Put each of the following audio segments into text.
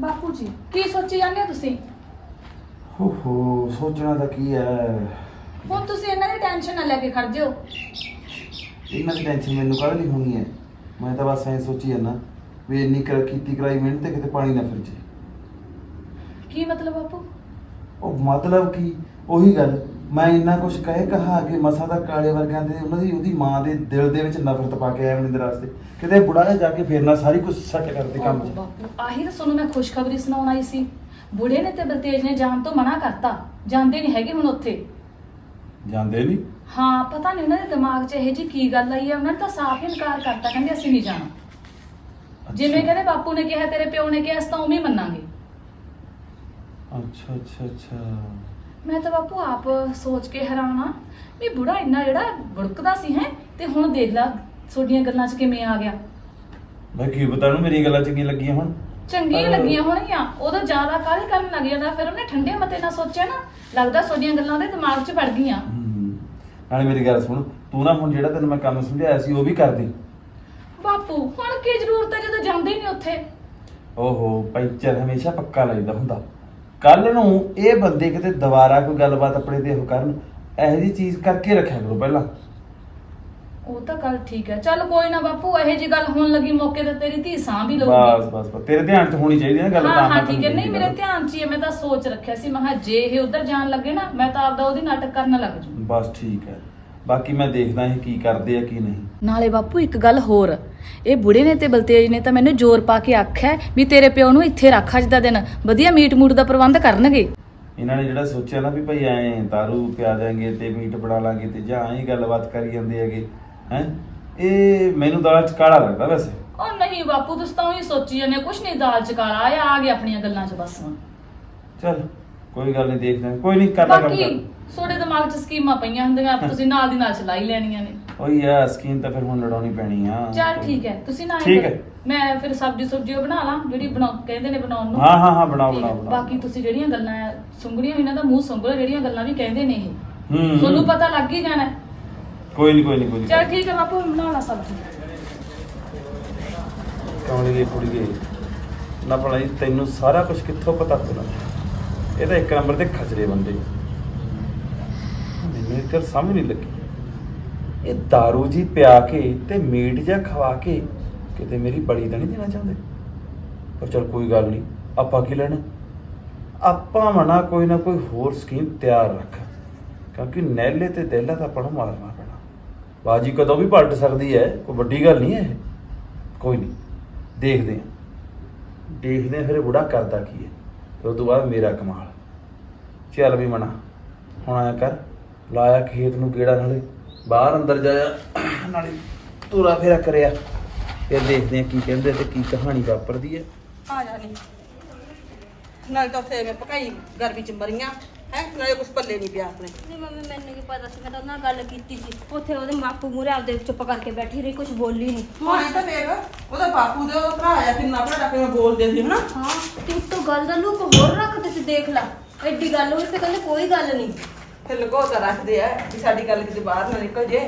ਬਾਪੂ ਜੀ ਕੀ ਸੋਚੀ ਜਾਂਦੇ ਹੋ ਤੁਸੀਂ? ਓਹੋ ਸੋਚਣਾ ਤਾਂ ਕੀ ਹੈ? ਹੁਣ ਤੁਸੀਂ ਇਹਨਾਂ ਦੀ ਟੈਨਸ਼ਨ ਨਾ ਲੈ ਕੇ ਖੜ ਜਿਓ। ਇਹਨਾਂ ਦੀ ਟੈਨਸ਼ਨ ਮੈਨੂੰ ਕਾਹਦੇ ਲਈ ਹੋਣੀ ਹੈ? ਮੈਂ ਤਾਂ ਬਸ ਐਂ ਸੋਚੀ ਜਾਂਦਾ ਵੀ ਇੰਨੀ ਕਰ ਕੀਤੀ ਕਰਾਈ ਮਿਹਨਤ ਤੇ ਕਿਤੇ ਪਾਣੀ ਨਾ ਫਿਰ ਜੇ ਕੀ ਮਤਲਬ ਬਾਪੂ? ਉਹ ਮਤਲਬ ਕੀ? ਉਹੀ ਗੱਲ। ਮੈਂ ਇੰਨਾ ਕੁਝ ਕਹੇ ਕਹਾ ਕਿ ਮਸਾ ਦਾ ਕਾਲੇ ਵਰਗਿਆਂ ਦੇ ਉਹਨਾਂ ਦੀ ਉਹਦੀ ਮਾਂ ਦੇ ਦਿਲ ਦੇ ਵਿੱਚ ਨਫ਼ਰਤ ਪਾ ਕੇ ਆਇਆ ਮਨਿੰਦਰ ਵਾਸਤੇ ਕਿਤੇ ਬੁੜਾ ਜਿਹਾ ਜਾ ਕੇ ਫੇਰ ਨਾ ਸਾਰੀ ਕੁਝ ਸੱਟ ਕਰਦੇ ਕੰਮ ਓਹ 'ਚ ਬਾਪੂ ਆਹੀ ਤਾਂ ਤੁਹਾਨੂੰ ਮੈਂ ਖੁਸ਼ਖਬਰੀ ਸੁਣਾਉਣ ਆਈ ਸੀ। ਬੁੜੇ ਨੇ ਤੇ ਬਲਤੇਜ ਨੇ ਜਾਣ ਤੋਂ ਮਨਾ ਕਰਤਾ। ਜਾਂਦੇ ਨਹੀਂ ਹੈਗੇ ਹੁਣ ਉੱਥੇ। ਜਾਂਦੇ ਨਹੀਂ ਹਾਂ ਪਤਾ ਨਹੀਂ ਉਹਨਾਂ ਦੇ ਦਿਮਾਗ 'ਚ ਇਹ ਜੀ ਕੀ ਗੱਲ ਆਈ ਹੈ ਉਹਨਾਂ ਨੇ ਤਾਂ ਸਾਫ਼ ਇਨਕਾਰ ਕਰਤਾ ਕਹਿੰਦੇ ਅਸੀਂ ਨਹੀਂ ਜਾਣਾ। ਜਿਵੇਂ ਕਹਿੰਦੇ ਬਾਪੂ ਨੇ ਕਿਹਾ ਤੇਰੇ ਪਿਓ ਨੇ ਕਿਹਾ ਅਸੀਂ ਤਾਂ ਉਵੇਂ ਹੀ ਮੰਨਾਂਗੇ। ਅੱਛਾ ਅੱਛਾ ਅੱਛਾ। ਮੈਂ ਤਾਂ ਬਾਪੂ ਆਪ ਸੋਚ ਕੇ ਹੈਰਾਨ ਆ ਵੀ ਬੁੜਾ ਇੰਨਾ ਜਿਹੜਾ ਬੁੜਕਦਾ ਸੀ ਹੈ ਤੇ ਹੁਣ ਦੇਖ ਲਾ ਤੁਹਾਡੀਆਂ ਗੱਲਾਂ 'ਚ ਕਿਵੇਂ ਆ ਗਿਆ। ਮੈਂ ਕੀ ਪਤਾ ਨੂੰ ਮੇਰੀ ਗੱਲਾਂ ਚੰਗੀ ਲੱਗੀਆਂ ਹੁਣ। ਚੰਗੀਆਂ ਲੱਗੀਆਂ ਹੋਣਗੀਆਂ ਉਦੋਂ ਜ਼ਿਆਦਾ ਕਾਹਲੀ ਕਰਨ ਲੱਗ ਜਾਂਦਾ ਫਿਰ ਉਹਨੇ ਠੰਡੇ ਮਤੇ ਨਾਲ ਸੋਚਿਆ ਨਾ ਲੱਗਦਾ ਤੁਹਾਡੀਆਂ ਗੱਲਾਂ ਉਹਦੇ ਦਿਮਾਗ 'ਚ ਵੜ ਗਈਆਂ। ਹਮ, ਨਾਲੇ ਮੇਰੀ ਗੱਲ ਸੁਣ ਤੂੰ ਨਾ ਹੁਣ ਜਿਹੜਾ ਤੈਨੂੰ ਮੈਂ ਕੰਮ ਸਮਝਾਇਆ ਸੀ ਉਹ ਵੀ ਕਰ ਦੇ। ਬਾਪੂ ਹੁਣ ਕੀ ਜ਼ਰੂਰਤ ਹੈ ਜਦੋਂ ਜਾਂਦੇ ਹੀ ਨਹੀਂ ਉੱਥੇ? ਓਹੋ ਪੈਂਚਰ ਹਮੇਸ਼ਾ ਪੱਕਾ ਲੱਗਦਾ ਹੁੰਦਾ। ਕੱਲ ਨੂੰ ਇਹ ਬੰਦੇ ਕਿਤੇ ਦੁਬਾਰਾ ਕੋਈ ਗੱਲਬਾਤ ਆਪਣੇ ਤੇ ਉਹ ਕਰਨ ਇਹੋ ਜੀ ਚੀਜ਼ ਕਰਕੇ ਰੱਖਿਆ ਕਰੋ ਪਹਿਲਾਂ। ਉਹ ਤਾਂ ਗੱਲ ਠੀਕ ਹੈ। ਚੱਲ ਕੋਈ ਨਾ ਬਾਪੂ ਇਹੋ ਜੀ ਗੱਲ ਹੋਣ ਲੱਗੀ ਮੌਕੇ ਤੇ ਤੇਰੀ ਧੀ ਸਾਂ ਵੀ ਬਸ ਲਊਗੀ। ਬਸ ਬਸ ਤੇਰੇ ਧਿਆਨ 'ਚ ਹੋਣੀ ਚਾਹੀਦੀ ਹੈ ਨਾ ਗੱਲ ਹਾਂ ਤਾਂ ਹਾਂ ਮੈਂ ਠੀਕ ਹੈ। ਨਹੀਂ ਮੇਰੇ ਧਿਆਨ 'ਚ ਹੀ ਹੈ। ਮੈਂ ਤਾਂ ਸੋਚ ਰੱਖਿਆ ਸੀ। ਮੈਂ ਕਿਹਾ ਜੇ ਇਹ ਉਧਰ ਜਾਣ ਲੱਗੇ ਨਾ ਮੈਂ ਤਾਂ ਆਪਦਾ ਉਹਦੀ ਨਾਟਕ ਕਰਨ ਲੱਗ ਜੂ ਬਸ ਠੀਕ ਹੈ। ਬਾਕੀ ਮੈਂ ਦੇਖਦਾ ਇਹ ਕੀ ਕਰਦੇ ਆ ਕੀ ਨਹੀਂ। ਨਾਲੇ ਬਾਪੂ ਇੱਕ ਗੱਲ ਹੋਰ। ਇਹ ਬੁੜੇ ਨੇ ਤੇ ਬਲਤੇਜ ਨੇ ਤਾਂ ਮੈਨੂੰ ਜ਼ੋਰ ਪਾ ਕੇ ਆਖਿਆ ਵੀ ਤੇਰੇ ਪਿਓ ਨੂੰ ਇੱਥੇ ਰੱਖ ਅੱਜ ਦਾ ਦਿਨ। ਵਧੀਆ ਮੀਟ ਮੂਟ ਦਾ ਪ੍ਰਬੰਧ ਕਰਨਗੇ। ਇਹਨਾਂ ਨੇ ਜਿਹੜਾ ਸੋਚਿਆ ਨਾ ਵੀ ਭਾਈ ਐ ਦਾਰੂ ਪਿਆ ਦੇਾਂਗੇ ਤੇ ਮੀਟ ਬਣਾ ਲਾਂਗੇ ਤੇ ਜਾਂ ਐਂ ਗੱਲਬਾਤ ਕਰੀ ਜਾਂਦੇ ਹੈਗੇ ਹੈ? ਇਹ ਮੈਨੂੰ ਦਾਲ ਚ ਕਾਲਾ ਲੱਗਦਾ ਵੈਸੇ। ਉਹ ਨਹੀਂ ਬਾਪੂ ਤੁਸੀਂ ਤਾਂ ਉਹੀ ਸੋਚੀ ਜਾਂਦੇ ਹੋ, ਕੁਛ ਨਹੀਂ ਦਾਲ ਚ ਕਾਲਾ ਆ ਆ ਗਿਆ ਆਪਣੀਆਂ ਗੱਲਾਂ 'ਚ ਬਸ ਹੁਣ। ਚੱਲ ਕੋਈ ਗੱਲ ਨਹੀਂ ਦੇਖਦੇ ਹਾਂ। ਕੋਈ ਨਹੀਂ ਕਰਦਾ ਕੰਮ ਬਾਕੀ ਕਰ। ਤੁਹਾਡੇ ਦਿਮਾਗ 'ਚ ਸਕੀਮਾਂ ਪਈਆਂ ਹੁੰਦੀਆਂ ਤੁਸੀਂ ਨਾਲ ਦੀ ਨਾਲ ਚਲਾਈ ਲੈਣੀਆਂ ਨੇ। ਉਹੀ ਆ ਸਕੀਮ ਤਾਂ ਫਿਰ ਹੁਣ ਲੜਾਉਣੀ ਪੈਣੀ ਆ। ਚਲ ਠੀਕ ਹੈ ਤੁਸੀਂ ਨਾ ਠੀਕ ਕਰੋ। ਹੈ। ਮੈਂ ਫਿਰ ਸਬਜ਼ੀ ਸੁਬਜ਼ੀ ਉਹ ਬਣਾ ਲਾਂ ਜਿਹੜੀ ਬਣਾ ਕਹਿੰਦੇ ਨੇ ਬਣਾਉਣ ਨੂੰ। ਹਾਂ ਹਾਂ ਹਾਂ ਬਣਾਓ ਠੀਕ ਹੈ। ਬਣਾਓ ਬਣਾਓ। ਬਾਕੀ ਤੁਸੀਂ ਜਿਹੜੀਆਂ ਗੱਲਾਂ ਆ, ਸੁੰਗੜੀਆਂ ਇਹਨਾਂ ਦਾ ਮੂੰਹ ਸੁੰਗੜੋ ਜਿਹੜੀਆਂ ਗੱਲਾਂ ਵੀ ਕਹਿੰਦੇ ਨੇ ਇਹ। ਹੂੰ ਤੁਹਾਨੂੰ ਪਤਾ ਲੱਗ ਹੀ ਜਾਣਾ। ਕੋਈ ਨਹੀਂ ਕੋਈ ਨਹੀਂ ਕੋਈ ਚਲ ਨਹੀਂ ਠੀਕ ਹੈ ਬਾਪੂ ਬਣਾ ਲਾ ਸਬਜ਼ੀ। ਕੌਣੀ ਦੀ ਕੁੜੀ ਗਈ ਨਾ ਭਲਾ ਜੀ ਤੈਨੂੰ ਸਾਰਾ ਕੁਝ ਕਿੱਥੋਂ ਪਤਾ ਪੁਣਾ ਇਹ ਤਾਂ ਇੱਕ ਨੰਬਰ ਦੇ ਖਚਰੇ ਬੰਦੇ। ਮੈਨੂੰ ਇੱਕ ਗੱਲ ਸਮਝ ਨਹੀਂ ਲੱਗੀ। ਇਹ दारू ਜੀ ਪਿਆ ਕੇ ਤੇ ਮੀਟ ਜਿਹਾ ਖਵਾ ਕੇ ਕਿਤੇ ਮੇਰੀ ਬਲੀ ਤਾਂ ਨਹੀਂ ਦੇਣਾ ਚਾਹੁੰਦੇ। ਪਰ ਚਲ ਕੋਈ ਗੱਲ ਨਹੀਂ, ਆਪਾਂ ਕੀ ਲੈਣਾ? ਆਪਾਂ ਮਨਾ ਕੋਈ ਨਾ ਕੋਈ ਹੋਰ ਸਕੀਮ ਤਿਆਰ ਰੱਖ। ਕਿਉਂਕਿ ਨੈਲੇ ਤੇ ਦੇਲਾ ਤਾਂ ਆਪਾਂ ਨੂੰ ਮਾਰਨਾ ਪੈਣਾ। ਬਾਜੀ ਕਦੋਂ ਵੀ ਪਲਟ ਸਕਦੀ ਹੈ, ਕੋਈ ਵੱਡੀ ਗੱਲ ਨਹੀਂ ਹੈ ਇਹ। ਕੋਈ ਨਹੀਂ, ਦੇਖਦੇ ਹਾਂ। ਦੇਖਦੇ ਹਾਂ ਫਿਰ ਬੁੜਾ ਕਰਦਾ ਕੀ ਹੈ ਤੇ ਉਸ ਤੋਂ ਬਾਅਦ ਮੇਰਾ ਕਮਾਲ। ਚੱਲ ਵੀ ਮਨਾ, ਹੁਣ ਆਇਆ ਕਰ, ਲਾਇਆ ਖੇਤ ਨੂੰ ਕਿਹੜਾ ਨਾਲੇ। ਬਾਹਰ ਅੰਦਰ ਜਾਇਆ ਨਾਲੇ ਤੁਰਾ ਫੇਰਾ ਕਰਿਆ। ਫਿਰ ਦੇਖਦੇ ਹਾਂ ਕੀ ਕਹਿੰਦੇ ਤੇ ਕੀ ਕਹਾਣੀ ਵਾਪਰਦੀ ਹੈ। ਆ ਜਾ ਨਾਲ ਤਾਂ ਉੱਥੇ ਮੈਂ ਪਕਾਈ ਗਰਮੀ ਚ ਮਰੀਆਂ ਹੈ? ਨਾਲੇ ਕੁਛ ਪੱਲੇ ਨਹੀਂ ਪਿਆ ਆਪਣੇ। ਨਹੀਂ ਮੰਮੀ ਮੈਨੂੰ ਕੀ ਪਤਾ ਸੀ ਮੈਂ ਤਾਂ ਉਹਨਾਂ ਨਾਲ ਗੱਲ ਕੀਤੀ ਸੀ। ਉੱਥੇ ਉਹਦੇ ਬਾਪੂ ਮੂਰੇ ਆਪਦੇ ਚੁੱਪ ਕਰਕੇ ਬੈਠੀ ਰਹੀ ਕੁਝ ਬੋਲੀ ਨਹੀਂ ਮਾਂ ਤਾਂ ਵੇਖ ਉਹਦਾ ਬਾਪੂ ਦੇ ਉਹਦਾ ਭਰਾ ਆ ਕਿੰਨਾ ਭਰਾ ਕਿਵੇਂ ਬੋਲਦੇ ਸੀ ਹਨਾ? ਹਾਂ ਤੇ ਉੱਤੋਂ ਗੱਲ ਦਾ ਲੁਕ ਹੋਰ ਰੱਖਦੇ ਸੀ ਦੇਖ ਲੈ। ਐਡੀ ਗੱਲ ਹੋਈ ਤੇ ਕਹਿੰਦੇ ਕੋਈ ਗੱਲ ਨਹੀਂ ਫਿਰ ਲਗੋ ਤਾਂ ਰੱਖਦੇ ਆ ਵੀ ਸਾਡੀ ਗੱਲ ਕਿਤੇ ਬਾਹਰ ਨਾ ਨਿਕਲ ਜੇ।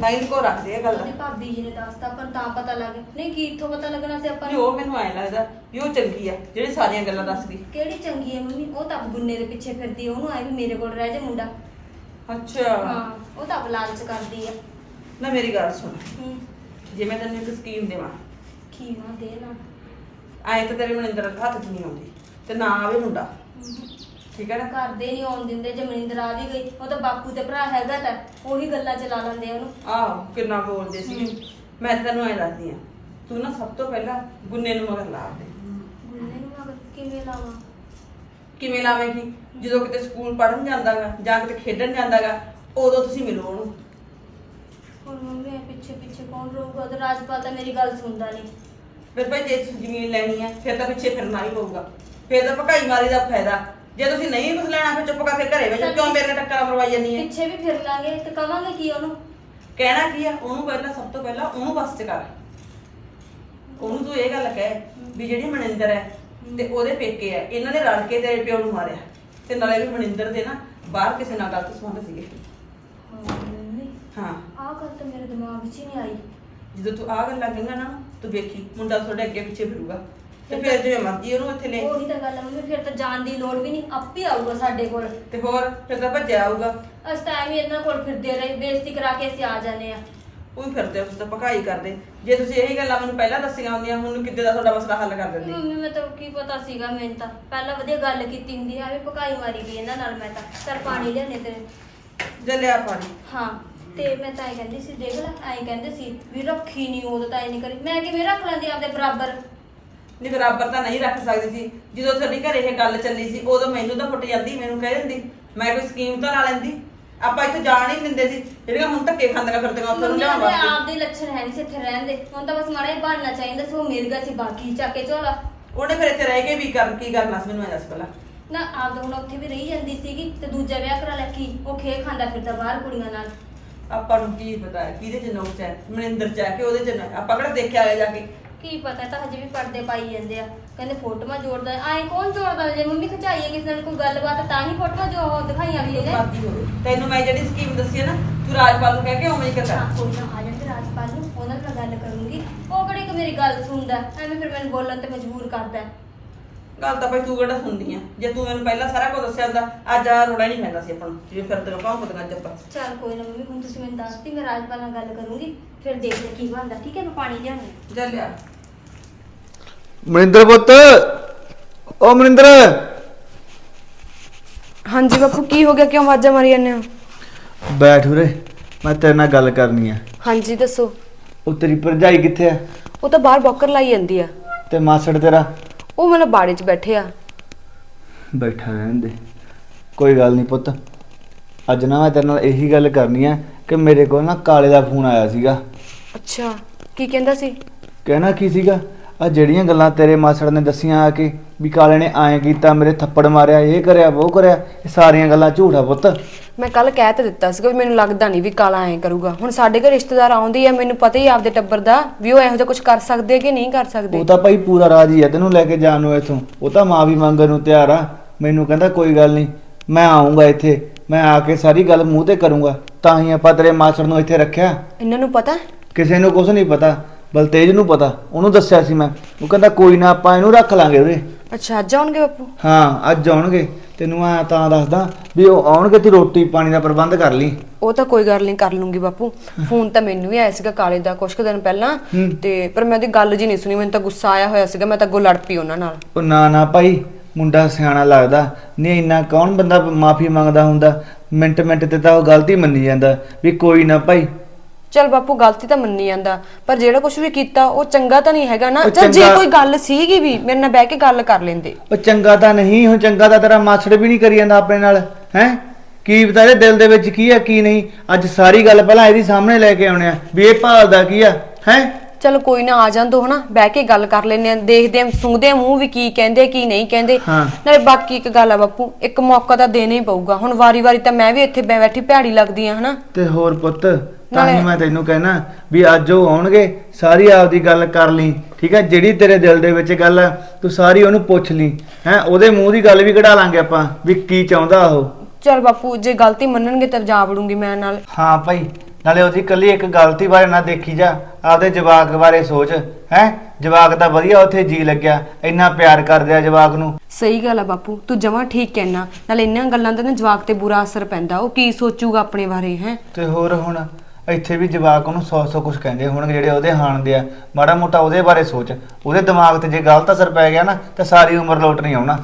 ਤਾਂ ਹੀ ਕੋ ਰੱਖਦੇ ਆ ਗੱਲ। ਉਹਦੀ ਭਾਬੀ ਜੀ ਨੇ ਦੱਸਤਾ ਪਰ ਤਾਂ ਪਤਾ ਲੱਗ ਨਹੀਂ ਕੀ ਇੱਥੋਂ ਪਤਾ ਲੱਗਣਾ ਸੀ ਆਪਾਂ ਵੀ ਨੂੰ? ਉਹ ਮੈਨੂੰ ਐ ਲੱਗਦਾ ਵੀ ਉਹ ਚੰਗੀ ਆ ਜਿਹੜੀ ਸਾਰੀਆਂ ਗੱਲਾਂ ਦੱਸ ਗਈ। ਕਿਹੜੀ ਚੰਗੀ ਹੈ ਮੰਮੀ? ਉਹ ਤਾਂ ਗੁੰਨੇ ਦੇ ਪਿੱਛੇ ਫਿਰਦੀ ਉਹਨੂੰ ਆਏ ਵੀ ਮੇਰੇ ਕੋਲ ਰਹਿ ਜਾ ਮੁੰਡਾ। ਅੱਛਾ। ਹਾਂ ਉਹ ਤਾਂ ਲਾਲਚ ਕਰਦੀ ਆ। ਨਾ ਮੇਰੀ ਗੱਲ ਸੁਣ। ਹੂੰ। ਜੇ ਮੈਂ ਤੈਨੂੰ ਇੱਕ ਸਕੀਮ ਦੇਵਾਂ। ਕੀ ਨਾ ਦੇ ਨਾ ਐ ਤਾਂ ਤੇਰੇ ਮਨਿੰਦਰ ਦੇ ਹੱਥ 'ਚ ਨਹੀਂ ਆਉਂਦੀ। ਤੇ ਨਾ ਆਵੇ ਮੁੰਡਾ। ਠੀਕ ਹੈ ਨਾ ਕਰਦੇ ਨਹੀਂ ਆਉਣ ਦਿੰਦੇ ਜੇ ਮਨਿੰਦਰ ਆ ਵੀ ਗਈ। ਉਹ ਤਾਂ ਬਾਪੂ ਤੇ ਭਰਾ ਹੈਗਾ ਤਾਂ ਉਹੀ ਗੱਲਾਂ ਚਲਾ ਲੈਂਦੇ ਆ ਉਹਨੂੰ। ਆਹੋ ਕਿੰਨਾ ਬੋਲਦੇ ਸੀ। ਮੈਂ ਤਾਂ ਤੈਨੂੰ ਐ ਦੱਸਦੀ ਆ ਤੂੰ ਨਾ ਸਭ ਤੋਂ ਪਹਿਲਾਂ ਗੁੰਨੇ ਨੂੰ ਮਗਰ ਲਾ ਦੇ। ਗੁੰਨੇ ਨੂੰ ਮਗਰ ਕਿਵੇਂ ਲਾਵਾਂ? ਕਿਵੇਂ ਲਾਵੇਂਗੀ? ਜਦੋਂ ਕਿਤੇ ਸਕੂਲ ਪੜ੍ਹਨ ਜਾਂਦਾਗਾ ਜਾਂ ਕਿਤੇ ਖੇਡਣ ਜਾਂਦਾਗਾ ਉਦੋਂ ਤੁਸੀਂ ਮਿਲੋ ਉਹਨੂੰ। ਹੁਣ ਮੰਮੀ ਇਹ ਪਿੱਛੇ ਪਿੱਛੇ ਕੌਣ ਰਹੂਗਾ? ਤੇ ਰਾਜਪਾਲ ਤਾਂ ਮੇਰੀ ਗੱਲ ਸੁਣਦਾ ਨਹੀਂ ਫਿਰ ਭਾਈ ਜੇ ਤੁਸੀਂ ਜ਼ਮੀਨ ਲੈਣੀ ਹੈ ਫਿਰ ਤਾਂ ਪਿੱਛੇ ਫਿਰਨਾ ਹੀ ਪਊਗਾ। ਫਿਰ ਤਾਂ ਭਕਾਈ ਮਾਰੀ ਦਾ ਫਾਇਦਾ। ਜੇ ਤੁਸੀਂ ਨਹੀਂ ਕੁਝ ਲੈਣਾ ਫਿਰ ਚੁੱਪ ਕਰਕੇ ਘਰੇ ਬੈਠੋ ਕਿਉਂ ਮੇਰੇ ਨਾਲ ਟੱਕਰਾਂ ਮਰਵਾਈ ਜਾਂਦੀ ਹੈ? ਪਿੱਛੇ ਵੀ ਫਿਰ ਲਾਂਗੇ ਤੇ ਕਵਾਂਗੇ ਕੀ ਉਹਨੂੰ? ਕਹਿਣਾ ਕੀ ਆ? ਉਹਨੂੰ ਪਹਿਲਾਂ ਸਭ ਤੋਂ ਪਹਿਲਾਂ ਉਹਨੂੰ ਬਸ ਚ ਕਰ। ਉਹਨੂੰ ਤੂੰ ਇਹ ਗੱਲ ਕਹਿ ਵੀ ਜਿਹੜੀ ਮਨਿੰਦਰ ਹੈ ਤੇ ਉਹਦੇ ਪੇਕੇ ਹੈ ਇਹਨਾਂ ਨੇ ਰਲ ਕੇ ਤੇਰੇ ਪਿਓ ਨੂੰ ਮਾਰਿਆ। ਤੇ ਨਾਲੇ ਵੀ ਮਨਿੰਦਰ ਦੇ ਨਾ ਬਾਹਰ ਕਿਸੇ ਨਾਲ ਗਲਤ ਸੰਬੰਧ ਸੀਗੇ। ਹਾਂ ਆਹ ਗੱਲ ਤਾਂ ਮੇਰੇ ਦਿਮਾਗ 'ਚ ਹੀ ਨਹੀਂ ਆਈ। ਜਦੋਂ ਤੂੰ ਆਹ ਗੱਲਾਂ ਕਹਾਂਗਾ ਨਾ ਤੂੰ ਵੇਖੀ ਮੁੰਡਾ ਤੁਹਾਡੇ ਅੱਗੇ ਪਿੱਛੇ ਫਿਰੂਗਾ। ਤੇ ਫਿਰ ਜਿਵੇਂ ਮਰਜ਼ੀ ਉਹਨੂੰ ਇੱਥੇ ਲੈ ਉਹੀ ਤਾਂ ਗੱਲ ਆ ਮੰਮੀ ਫਿਰ ਤਾਂ ਜਾਣ ਦੀ ਲੋੜ ਵੀ ਨਹੀਂ ਆਪੇ ਆਊਗਾ ਸਾਡੇ ਕੋਲ। ਤੇ ਹੋਰ ਫਿਰ ਤਾਂ ਭੱਜਿਆ ਆਊਗਾ। ਅਸੀਂ ਤਾਂ ਐਵੇਂ ਇਹਨਾਂ ਕੋਲ ਫਿਰਦੇ ਰਹੇ ਬੇਇੱਜ਼ਤੀ ਕਰਾ ਕੇ ਅਸੀਂ ਆ ਜਾਂਦੇ ਆ ਉਹ ਫਿਰਦੇ ਉਸ ਤਾਂ ਪਕਾਈ ਕਰਦੇ। ਜੇ ਤੁਸੀਂ ਇਹੀ ਗੱਲਾਂ ਮੈਨੂੰ ਪਹਿਲਾਂ ਦੱਸੀਆਂ ਹੁੰਦੀਆਂ ਹੁਣ ਕਿੱਦੇ ਦਾ ਤੁਹਾਡਾ ਮਸਲਾ ਹੱਲ ਕਰ ਦਿੰਦੀ? ਮੰਮੀ ਮੈਂ ਤਾਂ ਕੀ ਪਤਾ ਸੀਗਾ ਮੈਨੂੰ ਤਾਂ ਪਹਿਲਾਂ ਵਧੀਆ ਗੱਲ ਕੀਤੀ ਹੁੰਦੀ ਐਵੇਂ ਪਕਾਈ ਮਾਰੀ ਵੀ ਇਹਨਾਂ ਨਾਲ ਮੈਂ ਤਾਂ। ਚਲ ਪਾਣੀ ਲਿਆਣੇ ਤੇਰੇ ਜੇ ਲਿਆ ਪਾਣੀ। ਹਾਂ ਤੇ ਮੈਂ ਤਾਂ ਇਹ ਕਹਿੰਦੀ ਸੀ ਦੇਖ ਲੈ ਐਂ ਕਹਿੰਦੇ ਸੀ ਵੀ ਰੱਖੀ ਨਹੀਂ ਉਦੋਂ ਤਾਂ ਐ ਨਹੀਂ ਕਰੀ। ਮੈਂ ਕਿਵੇਂ ਰੱਖ ਲੈਂਦੀ ਆਪਦੇ ਬਰਾਬਰ? ਨਹੀਂ ਬਰਾਬਰ ਤਾਂ ਨਹੀਂ ਰੱਖ ਸਕਦੀ ਸੀ। ਜਦੋਂ ਤੁਹਾਡੀ ਘਰੇ ਇਹ ਗੱਲ ਚੱਲੀ ਸੀ ਉਦੋਂ ਮੈਨੂੰ ਤਾਂ ਫੁੱਟ ਜਾਂਦੀ ਮੈਨੂੰ ਕਹਿ ਦਿੰਦੀ ਮੈਂ ਕੋਈ ਸਕੀਮ ਤਾਂ ਲਾ ਲੈਂਦੀ। ਆਪਾਂ ਇੱਥੇ ਜਾਣ ਹੀ ਦਿੰਦੇ ਸੀ। ਜਿਹੜੀਆਂ ਹੁਣ ਧੱਕੇ ਖਾਂਦੀਆਂ ਫਿਰਦੀਆਂ ਉੱਥੇ ਨੂੰ ਮੰਮੀ ਲਿਆਉਣ ਦੇ ਵਾਸਤੇ। ਆਪਦੇ ਲੱਛਣ ਹੈ ਨਹੀਂ ਸੀ ਇੱਥੇ ਰਹਿਣ ਦੇ। ਹੁਣ ਤਾਂ ਬਸ ਮਾੜਾ ਜਿਹਾ ਚਾਹੀਦਾ ਸੀ ਉਹ ਮਿਲ ਗਿਆ ਸੀ ਬਾਕੀ ਚੱਕ ਕੇ ਝੋਲਾ। ਉਹਨੇ ਫਿਰ ਇੱਥੇ ਰਹਿ ਕੇ ਵੀ ਕਰ ਕੀ ਕਰਨਾ ਸੀ ਮੈਨੂੰ ਐ ਦੱਸ ਪਹਿਲਾਂ। ਨਾ ਆਪਦਾ ਹੁਣ ਉੱਥੇ ਵੀ ਰਹੀ ਜਾਂਦੀ ਸੀਗੀ ਤੇ ਦੂਜਾ ਵਿਆਹ ਕਰਾ ਲਿਆ ਕੀ ਉਹ ਖੇ ਖਾਂਦਾ ਫਿਰਦਾ ਬਾਹਰ ਕੁੜੀਆਂ ਨਾਲ। ਆਪਾਂ ਨੂੰ ਕੀ ਪਤਾ ਹੈ ਕਿਹਦੇ ਚ ਨੌਕਸ ਹੈ ਮਨਿੰਦਰ ਚ ਹੈ ਕਿ ਉਹਦੇ ਚ ਨਾ ਆਪਾਂ ਕਿਹੜਾ ਦੇਖਿਆ ਹੋਇਆ ਜਾ ਕੇ। ਕੀ ਪਤਾ ਤਾਂ ਹਜੇ ਵੀ ਪਰਦੇ ਪਾਈ ਜਾਂਦੇ ਆ। ਕਹਿੰਦੇ ਫੋਟੋਆਂ ਜੋੜਦਾ ਆਏ ਕੌਣ ਜੋੜਦਾ ਜੇ ਮੰਮੀ ਖਿਚਾਈ ਹੈ ਕਿਸੇ ਨਾਲ ਕੋਈ ਗੱਲਬਾਤ ਤਾਂ ਹੀ ਫੋਟੋ ਜੋ ਉਹ ਦਿਖਾਈਆਂ ਵੀ ਹੋਵੇ ਤੈਨੂੰ ਮੈਂ ਜਿਹੜੀ ਸਕੀਮ ਦੱਸੀ ਹੈ ਨਾ ਤੂੰ ਰਾਜਪਾਲ ਨੂੰ ਕਹਿ ਕੇ ਉਵੇਂ ਹੀ ਕਰ ਕੋਈ ਨਾ ਆ ਜਾਂਦੇ ਰਾਜਪਾਲ ਨੂੰ ਉਹਨਾਂ ਨਾਲ ਗੱਲ ਕਰੂੰਗੀ। ਉਹ ਕਿਹੜੀ ਕਿ ਮੇਰੀ ਗੱਲ ਸੁਣਦਾ ਐਵੇਂ ਫਿਰ ਮੈਨੂੰ ਬੋਲਣ ਤੇ ਮਜਬੂਰ ਕਰਦਾ ਗੱਲ ਤਾਂ ਭਾਈ ਤੂੰ ਕਿਹੜਾ ਸੁਣਦੀ ਆ? ਜੇ ਤੂੰ ਮੈਨੂੰ ਪਹਿਲਾਂ ਸਾਰਾ ਕੁਝ ਦੱਸਿਆ ਹੁੰਦਾ ਅੱਜ ਆ ਰੋੜਾ ਨਹੀਂ ਪੈਂਦਾ ਸੀ ਆਪਾਂ ਨੂੰ। ਜਿਵੇਂ ਫਿਰਦੇ ਕਹਾਂ ਪਤੰਗਾ ਜੱਪਾ ਚੱਲ ਕੋਈ ਨਾ ਮੰਮੀ ਹੁਣ ਤੁਸੀਂ ਮੈਨੂੰ ਦੱਸਤੀ ਮੈਂ ਰਾਜਪਾਲ ਨਾਲ ਗੱਲ ਕਰੂੰਗੀ ਫਿਰ ਦੇਖਦੇ ਕੀ ਬਣਦਾ। ਠੀਕ ਹੈ ਮੈਂ ਪਾਣੀ ਲਿਆਉਂਦੀ ਜਾ ਲਿਆ। ਮਨਿੰਦਰ ਪੁੱਤ ਓ ਮਨਿੰਦਰ। ਹਾਂਜੀ ਬਾਪੂ ਕੀ ਹੋ ਗਿਆ? ਕਿਉਂ ਆਵਾਜ਼ਾਂ ਮਾਰੀ ਜਾਂਦੇ ਹੋ? ਬੈਠ ਉਰੇ ਮੈਂ ਤੇਰੇ ਨਾਲ ਗੱਲ ਕਰਨੀ ਆ। ਹਾਂਜੀ ਦੱਸੋ। ਉਹ ਤੇਰੀ ਭਰਜਾਈ ਕਿੱਥੇ ਆ? ਉਹ ਤਾਂ ਬਾਹਰ ਬੌਕਰ ਲਾਈ ਜਾਂਦੀ ਆ। ਤੇ ਮਾਸੜ ਤੇਰਾ? ਉਹ ਮਤਲਬ ਬਾੜੇ 'ਚ ਬੈਠੇ ਆ। ਬੈਠਾ ਰਹਿਣ ਦੇ। ਕੋਈ ਗੱਲ ਨਹੀਂ ਪੁੱਤ। ਅੱਜ ਨਾ ਮੈਂ ਤੇਰੇ ਨਾਲ ਇਹੀ ਗੱਲ ਕਰਨੀ ਆ ਕਿ ਮੇਰੇ ਕੋਲ ਨਾ ਕਾਲੇ ਦਾ ਫੋਨ ਆਇਆ ਸੀਗਾ। ਅੱਛਾ ਕੀ ਕਹਿੰਦਾ ਸੀ? ਕਹਿਣਾ ਕੀ ਸੀਗਾ? ਆ ਜਿਹੜੀਆਂ ਗੱਲਾਂ ਤੇਰੇ ਮਾਸੜ ਨੇ ਦੱਸੀਆਂ ਆ ਕੇ ਵੀ ਕਾਲੇ ਨੇ ਐਂ ਕੀਤਾ ਮੇਰੇ ਥੱਪੜ ਮਾਰਿਆ ਇਹ ਕਰਿਆ ਉਹ ਕਰਿਆ ਇਹ ਸਾਰੀਆਂ ਗੱਲਾਂ ਝੂਠ ਆ ਪੁੱਤ। ਮੈਂ ਕੱਲ ਕਹਿ ਤਾਂ ਦਿੱਤਾ ਸੀਗਾ ਵੀ ਮੈਨੂੰ ਲੱਗਦਾ ਨਹੀਂ ਵੀ ਕਾਲਾ ਐਂ ਕਰੂਗਾ। ਹੁਣ ਸਾਡੇ ਘਰ ਰਿਸ਼ਤੇਦਾਰ ਆਉਂਦੇ ਆ ਮੈਨੂੰ ਪਤਾ ਹੀ ਆ ਆਪਦੇ ਟੱਬਰ ਦਾ ਵੀ ਉਹ ਇਹੋ ਜਿਹਾ ਕੁਝ ਕਰ ਸਕਦੇ ਆ ਕਿ ਨਹੀਂ ਕਰ ਸਕਦੇ। ਉਹ ਤਾਂ ਭਾਈ ਪੂਰਾ ਰਾਜੀ ਆ ਤੈਨੂੰ ਲੈ ਕੇ ਜਾਣ ਨੂੰ ਇੱਥੋਂ। ਉਹ ਤਾਂ ਮਾਂ ਵੀ ਮੰਗਣ ਨੂੰ ਤਿਆਰ ਆ। ਮੈਨੂੰ ਕਹਿੰਦਾ ਕੋਈ ਗੱਲ ਨਹੀਂ ਮੈਂ ਆਉਂਗਾ ਇੱਥੇ। ਮੈਂ ਆ ਕੇ ਸਾਰੀ ਗੱਲ ਮੂੰਹ ਤੇ ਕਰੂੰਗਾ। ਤਾਂ ਹੀ ਆਪਾਂ ਤੇਰੇ ਮਾਸੜ ਨੂੰ ਇੱਥੇ ਰੱਖਿਆ। ਇਹਨਾਂ ਨੂੰ ਪਤਾ? ਕਿਸੇ ਨੂੰ ਕੁਝ ਨਹੀਂ ਪਤਾ। ਬਲਤੇਜ ਨੂੰ ਪਤਾ। ਉਹਨੂੰ ਦੱਸਿਆ ਸੀ ਮੈਂ। ਉਹ ਕਹਿੰਦਾ ਕੋਈ ਨਾ ਆਪਾਂ ਇਹਨੂੰ ਰੱਖ ਲਾਂਗੇ ਉਰੇ। ਅੱਛਾ ਅੱਜ ਆਉਣਗੇ ਬਾਪੂ? ਹਾਂ ਅੱਜ ਆਉਣਗੇ। ਤੈਨੂੰ ਆ ਤਾਂ ਦੱਸਦਾ ਵੀ ਉਹ ਆਉਣਗੇ ਤੇ ਰੋਟੀ ਪਾਣੀ ਦਾ ਪ੍ਰਬੰਧ ਕਰ ਲਈ। ਉਹ ਤਾਂ ਕੋਈ ਗੱਲ ਨਹੀਂ ਕਰ ਲੂੰਗੀ ਬਾਪੂ। ਫੋਨ ਤਾਂ ਮੈਨੂੰ ਵੀ ਆਇਆ ਸੀਗਾ ਕਾਲੇ ਦਾ ਕੁਛ ਕੁ ਦਿਨ ਪਹਿਲਾਂ। ਤੇ ਪਰ ਮੈਂ ਉਹਦੀ ਗੱਲ ਜੀ ਨਹੀਂ ਸੁਣੀ ਮੈਨੂੰ ਤਾਂ ਗੁੱਸਾ ਆਇਆ ਹੋਇਆ ਸੀਗਾ ਮੈਂ ਤਾਂ ਅੱਗੋਂ ਲੜ ਪਈ ਉਹਨਾਂ ਨਾਲ। ਉਹ ਨਾ ਨਾ ਭਾਈ ਮੁੰਡਾ ਸਿਆਣਾ ਲੱਗਦਾ। ਨਹੀਂ ਇੰਨਾ ਕੌਣ ਬੰਦਾ ਮਾਫੀ ਮੰਗਦਾ ਹੁੰਦਾ? ਮਿੰਟ ਮਿੰਟ ਤੇ ਤਾਂ ਉਹ ਗਲਤੀ ਮੰਨੀ ਜਾਂਦਾ। ਵੀ ਕੋਈ ਨਾ ਭਾਈ ਚਲ ਬਾਪੂ ਗਲਤੀ ਤਾਂ ਮੰਨੀ ਜਾਂਦਾ ਪਰ ਜਿਹੜਾ ਕੁਝ ਵੀ ਕੀਤਾ ਉਹ ਚੰਗਾ ਤਾਂ ਨਹੀਂ ਹੈਗਾ ਨਾ। ਉਹ ਚੱਲ ਜੇ ਚੰਗਾ- ਕੋਈ ਗੱਲ ਸੀਗੀ ਵੀ ਮੇਰੇ ਨਾਲ ਬਹਿ ਕੇ ਗੱਲ ਕਰ ਲੈਂਦੇ। ਉਹ ਚੰਗਾ ਤਾਂ ਨਹੀਂ ਹੁਣ ਚੰਗਾ ਤਾਂ ਤੇਰਾ ਮਾਸੜ ਵੀ ਨਹੀਂ ਕਰੀ ਜਾਂਦਾ ਆਪਣੇ ਨਾਲ ਹੈ? ਕੀ ਪਤਾ ਇਹਦੇ ਦਿਲ ਦੇ ਵਿੱਚ ਕੀ ਆ ਕੀ ਨਹੀਂ। ਅੱਜ ਸਾਰੀ ਗੱਲ ਪਹਿਲਾਂ ਇਹਦੀ ਸਾਹਮਣੇ ਲੈ ਕੇ ਆਉਣੇ ਆ ਵੀ ਇਹ ਭਾਲਦਾ ਕੀ ਆ ਹੈ? ਚਲ ਕੋਈ ਨਾ ਆ ਜਾਂਦੋ ਹਨਾ ਬਹਿ ਕੇ ਗੱਲ ਕਰ ਲੈਨੇ ਆ ਦੇਖਦੇ ਆ ਸੁਣਦੇ ਆ ਮੂੰਹ ਵੀ ਕੀ ਕਹਿੰਦੇ ਕੀ ਨਹੀਂ ਕਹਿੰਦੇ। ਹਾਂ। ਨਾਲੇ ਬਾਕੀ ਇੱਕ ਗੱਲ ਆ ਬਾਪੂ ਇੱਕ ਮੌਕਾ ਤਾਂ ਦੇਣਾ ਹੀ ਪਊਗਾ। ਹੁਣ ਵਾਰੀ-ਵਾਰੀ ਤਾਂ ਮੈਂ ਵੀ ਇੱਥੇ ਬੈ- ਬੈਠੀ ਭੈੜੀ ਲੱਗਦੀ ਆ ਹਨਾ। ਤੇ ਹੋਰ ਪੁੱਤ ਤਾਂ ਹੀ ਨਾਲੇ- ਮੈਂ ਤੈਨੂੰ ਕਹਿਣਾ ਵੀ ਅੱਜ ਉਹ ਆਉਣਗੇ ਸਾਰੀ ਆਪਦੀ ਗੱਲ ਕਰ ਲਈ ਠੀਕ ਹੈ ਜਿਹੜੀ ਤੇਰੇ ਦਿਲ ਦੇ ਵਿੱਚ ਗੱਲ ਆ ਤੂੰ ਸਾਰੀ ਉਹਨੂੰ ਪੁੱਛ ਲਈ। ਹੈ ਉਹਦੇ ਮੂੰਹ ਦੀ ਗੱਲ ਵੀ ਕਢਾ ਲਾਂਗੇ ਆਪਾਂ ਵੀ ਕੀ ਚਾਹੁੰਦਾ ਉਹ। ਚਲ ਬਾਪੂ ਜੇ ਗਲਤੀ ਮੰਨਣਗੇ ਤਾਂ ਜਾ ਵੜੂੰਗੀ ਮੈਂ ਨਾਲ। ਹਾਂ ਭਾਈ ਨਾਲੇ ਉਹਦੀ ਕੱਲੀ ਇੱਕ ਗਲਤੀ ਬਾਰੇ ਨਾ ਦੇਖੀ ਜਾ ਆਪਦੇ ਜਵਾਕ ਬਾਰੇ ਸੋਚ ਹੈ? ਜਵਾਕ ਤਾਂ ਵਧੀਆ ਉੱਥੇ ਜੀ ਲੱਗਿਆ ਇੰਨਾ ਪਿਆਰ ਕਰਦੇ ਆ ਜਵਾਕ ਨੂੰ। ਸਹੀ ਗੱਲ ਆ ਬਾਪੂ ਤੂੰ ਜਮਾਂ ਠੀਕ ਕਹਿਣਾ ਨਾਲੇ ਇੰਨਾਂ ਗੱਲਾਂ ਦਾ ਨਾ ਜਵਾਕ ਤੇ ਬੁਰਾ ਅਸਰ ਪੈਂਦਾ ਉਹ ਕੀ ਸੋਚੂਗਾ ਆਪਣੇ ਬਾਰੇ ਹੈ? ਤੇ ਹੋਰ ਹੁਣ ਇੱਥੇ ਵੀ ਜਵਾਕ ਉਹਨੂੰ ਸੌ ਸੌ ਕੁਝ ਕਹਿੰਦੇ ਹੋਣਗੇ ਜਿਹੜੇ ਉਹਦੇ ਹਾਣ ਦੇ ਆ। ਮਾੜਾ ਮੋਟਾ ਉਹਦੇ ਬਾਰੇ ਸੋਚ ਉਹਦੇ ਦਿਮਾਗ ਤੇ ਜੇ ਗਲਤ ਅਸਰ ਪੈ ਗਿਆ ਨਾ ਤਾਂ ਸਾਰੀ ਉਮਰ ਲੋਟ ਨਹੀਂ ਆਉਣਾ।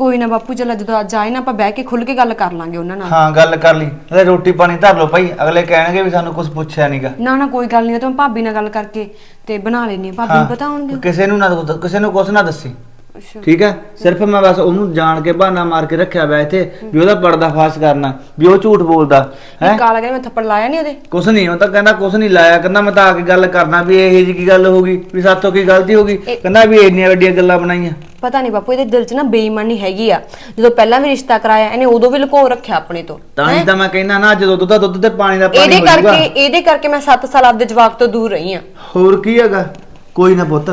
ਕੋਈ ਨਾ ਬਾਪੂ ਚਲ ਜਦੋਂ ਅੱਜ ਆਏ ਨਾ ਆਪਾਂ ਬਹਿ ਕੇ ਖੁੱਲ ਕੇ ਗੱਲ ਕਰ ਲਾਂਗੇ ਉਹਨਾਂ ਨਾਲ। ਹਾਂ ਗੱਲ ਕਰ ਲਈ। ਨਾਲੇ ਰੋਟੀ ਪਾਣੀ ਧਰ ਲਓ ਭਾਈ ਅਗਲੇ ਕਹਿਣਗੇ ਵੀ ਸਾਨੂੰ ਕੁਝ ਪੁੱਛਿਆ ਨਹੀਂਗਾ ਨਾ ਨਾ ਕੋਈ ਗੱਲ ਨਹੀਂ ਉਹ ਤਾਂ ਮੈਂ ਭਾਬੀ ਨਾਲ ਗੱਲ ਕਰਕੇ ਤੇ ਬਣਾ ਲੈਣੀ ਆ ਭਾਬੀ ਨੂੰ ਪਤਾ ਹੋਣਗੇ। ਕਿਸੇ ਨੂੰ ਨਾ ਦੱਸ- ਕਿਸੇ ਨੂੰ ਕੁਝ ਨਾ ਦੱਸੀ। ਅੱਛਾ। ਠੀਕ ਹੈ? ਸਿਰਫ ਮੈਂ ਬਸ ਉਹਨੂੰ ਜਾਣ ਕੇ ਬਹਾਨਾ ਮਾਰ ਕੇ ਰੱਖਿਆ ਹੋਇਆ ਇੱਥੇ ਵੀ ਉਹਦਾ ਪਰਦਾ ਫਾਸ਼ ਕਰਨਾ ਵੀ ਉਹ ਝੂਠ ਬੋਲਦਾ ਹੈ? ਕਾਲਾ ਕਹਿੰਦਾ ਮੈਂ ਥੱਪੜ ਲਾਇਆ ਨਹੀਂ ਉਹਦੇ। ਕੁਛ ਨਹੀਂ ਉਹ ਤਾਂ ਕਹਿੰਦਾ ਕੁਛ ਨਹੀਂ ਲਾਇਆ ਕਹਿੰਦਾ ਮੈਂ ਤਾਂ ਆ ਕੇ ਗੱਲ ਕਰਨਾ ਵੀ ਇਹ ਜੀ ਕੀ ਗੱਲ ਹੋ ਗਈ ਵੀ ਸਾਤੋਂ ਕੀ ਗਲਤੀ ਹੋ ਗਈ ਕਹਿੰਦਾ ਵੀ ਇੰਨੀਆਂ ਵੱਡੀਆਂ ਗੱਲਾਂ ਬਣਾਈਆਂ। ਪਤਾ ਨਹੀਂ ਬਾਪੂ ਇਹਦੇ ਦਿਲ 'ਚ ਨਾ ਬੇਈਮਾਨੀ ਹੈਗੀ ਆ। ਜਦੋਂ ਪਹਿਲਾਂ ਵੀ ਰਿਸ਼ਤਾ ਕਰਾਇਆ ਇਹਨੇ ਉਦੋਂ ਵੀ ਲੁਕੋ ਰੱਖਿਆ ਆਪਣੇ ਤੋਂ ਤਾਂ ਹੀ? ਤਾਂ ਮੈਂ ਕਹਿੰਦਾ ਨਾ ਜਦੋਂ ਦੁੱਧ ਦਾ ਦੁੱਧ ਤੇ ਪਾਣੀ ਦਾ ਪਾਣੀ ਇਹਦੇ ਹੋ ਜਾਊਗਾ। ਕਰਕੇ ਇਹਦੇ ਕਰਕੇ ਮੈਂ 7 ਸਾਲ ਆਪਦੇ ਜਵਾਕ ਤੋਂ ਦੂਰ ਰਹੀ ਆ। ਹੋਰ ਕੀ ਹੈਗਾ? ਕੋਈ ਨਾ ਪੁੱਤ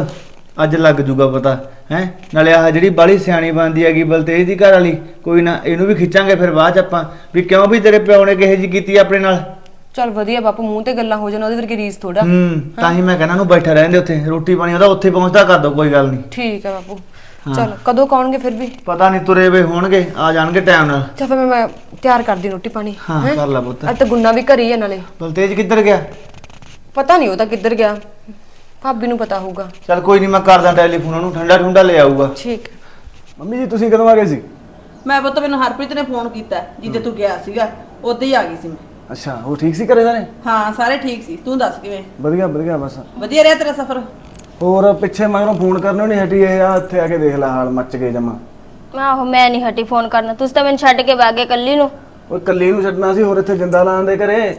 ਅੱਜ ਲੱਗ ਜੂਗਾ ਪਤਾ ਹੈ? ਨਾਲੇ ਆਹ ਜਿਹੜੀ ਬਾਲੀ ਸਿਆਣੀ ਬਣਦੀ ਹੈਗੀ ਬਲਤੇਜ ਦੀ ਘਰ ਵਾਲੀ ਕੋਈ ਨਾ ਇਹਨੂੰ ਵੀ ਖਿੱਚਾਂਗੇ ਫਿਰ ਬਾਅਦ ਚ ਆਪਾਂ ਵੀ ਕਿਉਂ ਵੀ ਤੇਰੇ ਪਿਓ ਨੇ ਕਿਹੇ ਜੀ ਕੀਤੀ ਆਪਣੇ ਨਾਲ? ਚੱਲ ਵਧੀਆ ਬਾਪੂ ਮੂੰਹ ਤੇ ਗੱਲਾਂ ਹੋ ਜਾਣ ਉਹਦੇ ਵਰਗੀ ਰੀਸ ਥੋੜਾ ਹੂੰ ਤਾਂ ਹੀ ਮੈਂ ਕਹਿੰਦਾ ਨੂੰ ਬੈਠਾ ਰਹਿੰਦੇ ਉੱਥੇ ਰੋਟੀ ਪਾਣੀ ਉਹਦਾ ਉੱਥੇ ਪਹੁੰਚਦਾ ਕਰ ਦੋ ਕੋਈ ਗੱਲ ਨਹੀਂ ਠੀਕ ਹੈ ਬਾਪੂ। ਚਲ ਕਦੋਂ ਕੌਣਗੇ ਫਿਰ ਵੀ? ਪਤਾ ਨਹੀਂ ਤੁਰੇ ਵੇ ਹੋਣਗੇ ਆ ਜਾਣਗੇ ਟਾਈਮ ਨਾਲ। ਚੱਲ ਫਿਰ ਮੈਂ- ਤਿਆਰ ਕਰਦੀ ਰੋਟੀ ਪਾਣੀ ਹਾਂ ਹੈਂ? ਕਰ ਲੈ ਪੁੱਤ। ਅੱਜ ਤਾਂ ਗੁੰਨਾ ਵੀ ਘਰੀ ਹੈ ਨਾਲੇ। ਬਲਤੇਜ ਕਿੱਧਰ ਗਿਆ? ਪਤਾ ਨਹੀਂ ਉਹ ਤਾਂ ਕਿੱਧਰ ਗਿਆ। ਭਾਬੀ ਨੂੰ ਪਤਾ ਹੋਊਗਾ। ਚੱਲ ਕੋਈ ਨਹੀਂ ਮੈਂ ਕਰਦਾ ਟੈਲੀਫੋਨ ਉਹਨੂੰ ਠੰਡਾ ਠੁੰਡਾ ਲੈ ਆਊਗਾ। ਠੀਕ। ਮੰਮੀ ਜੀ ਤੁਸੀਂ ਕਦੋਂ ਆ ਗਏ ਸੀ? ਮੈਂ ਪੁੱਤ ਮੈਨੂੰ ਹਰਪ੍ਰੀਤ ਨੇ ਫੋਨ ਕੀਤਾ ਜਿੱਦੇ ਤੂੰ ਗਿਆ ਸੀਗਾ ਉਦੋਂ ਹੀ ਆ ਗਈ ਸੀ ਮੈਂ। ਅੱਛਾ ਉਹ ਠੀਕ ਸੀ ਘਰੇ ਸਾਰੇ? ਹਾਂ ਸਾਰੇ ਠੀਕ ਸੀ। ਤੂੰ ਦੱਸ ਕਿਵੇਂ? ਵਧੀਆ ਵਧੀਆ ਬਸ। ਵਧੀਆ ਰਿਹਾ ਤੇਰਾ ਸਫ਼ਰ? ਹੋਰ ਪਿੱਛੇ ਮਗਰੋਂ ਫੋਨ ਕਰਨੋਂ ਨਹੀਂ ਹਟੀ ਇਹ ਆ ਇੱਥੇ ਆ ਕੇ ਦੇਖ ਲੈ ਹਾਲ ਮੱਚ ਗਏ ਜਮਾ। ਆਹੋ ਮੈਂ ਨਹੀਂ ਹਟੀ ਫੋਨ ਕਰਨਾ। ਤੁਸੀਂ ਤਾਂ ਮੈਨੂੰ ਛੱਡ ਕੇ ਵਾਗੇ ਕੱਲੀ ਨੂੰ। ਉਹ ਕੱਲੀ ਨੂੰ ਛੱਡਣਾ ਸੀ ਹੋਰ ਇੱਥੇ ਜਿੰਦਾ ਲਾਉਣ ਦੇ ਘਰੇ।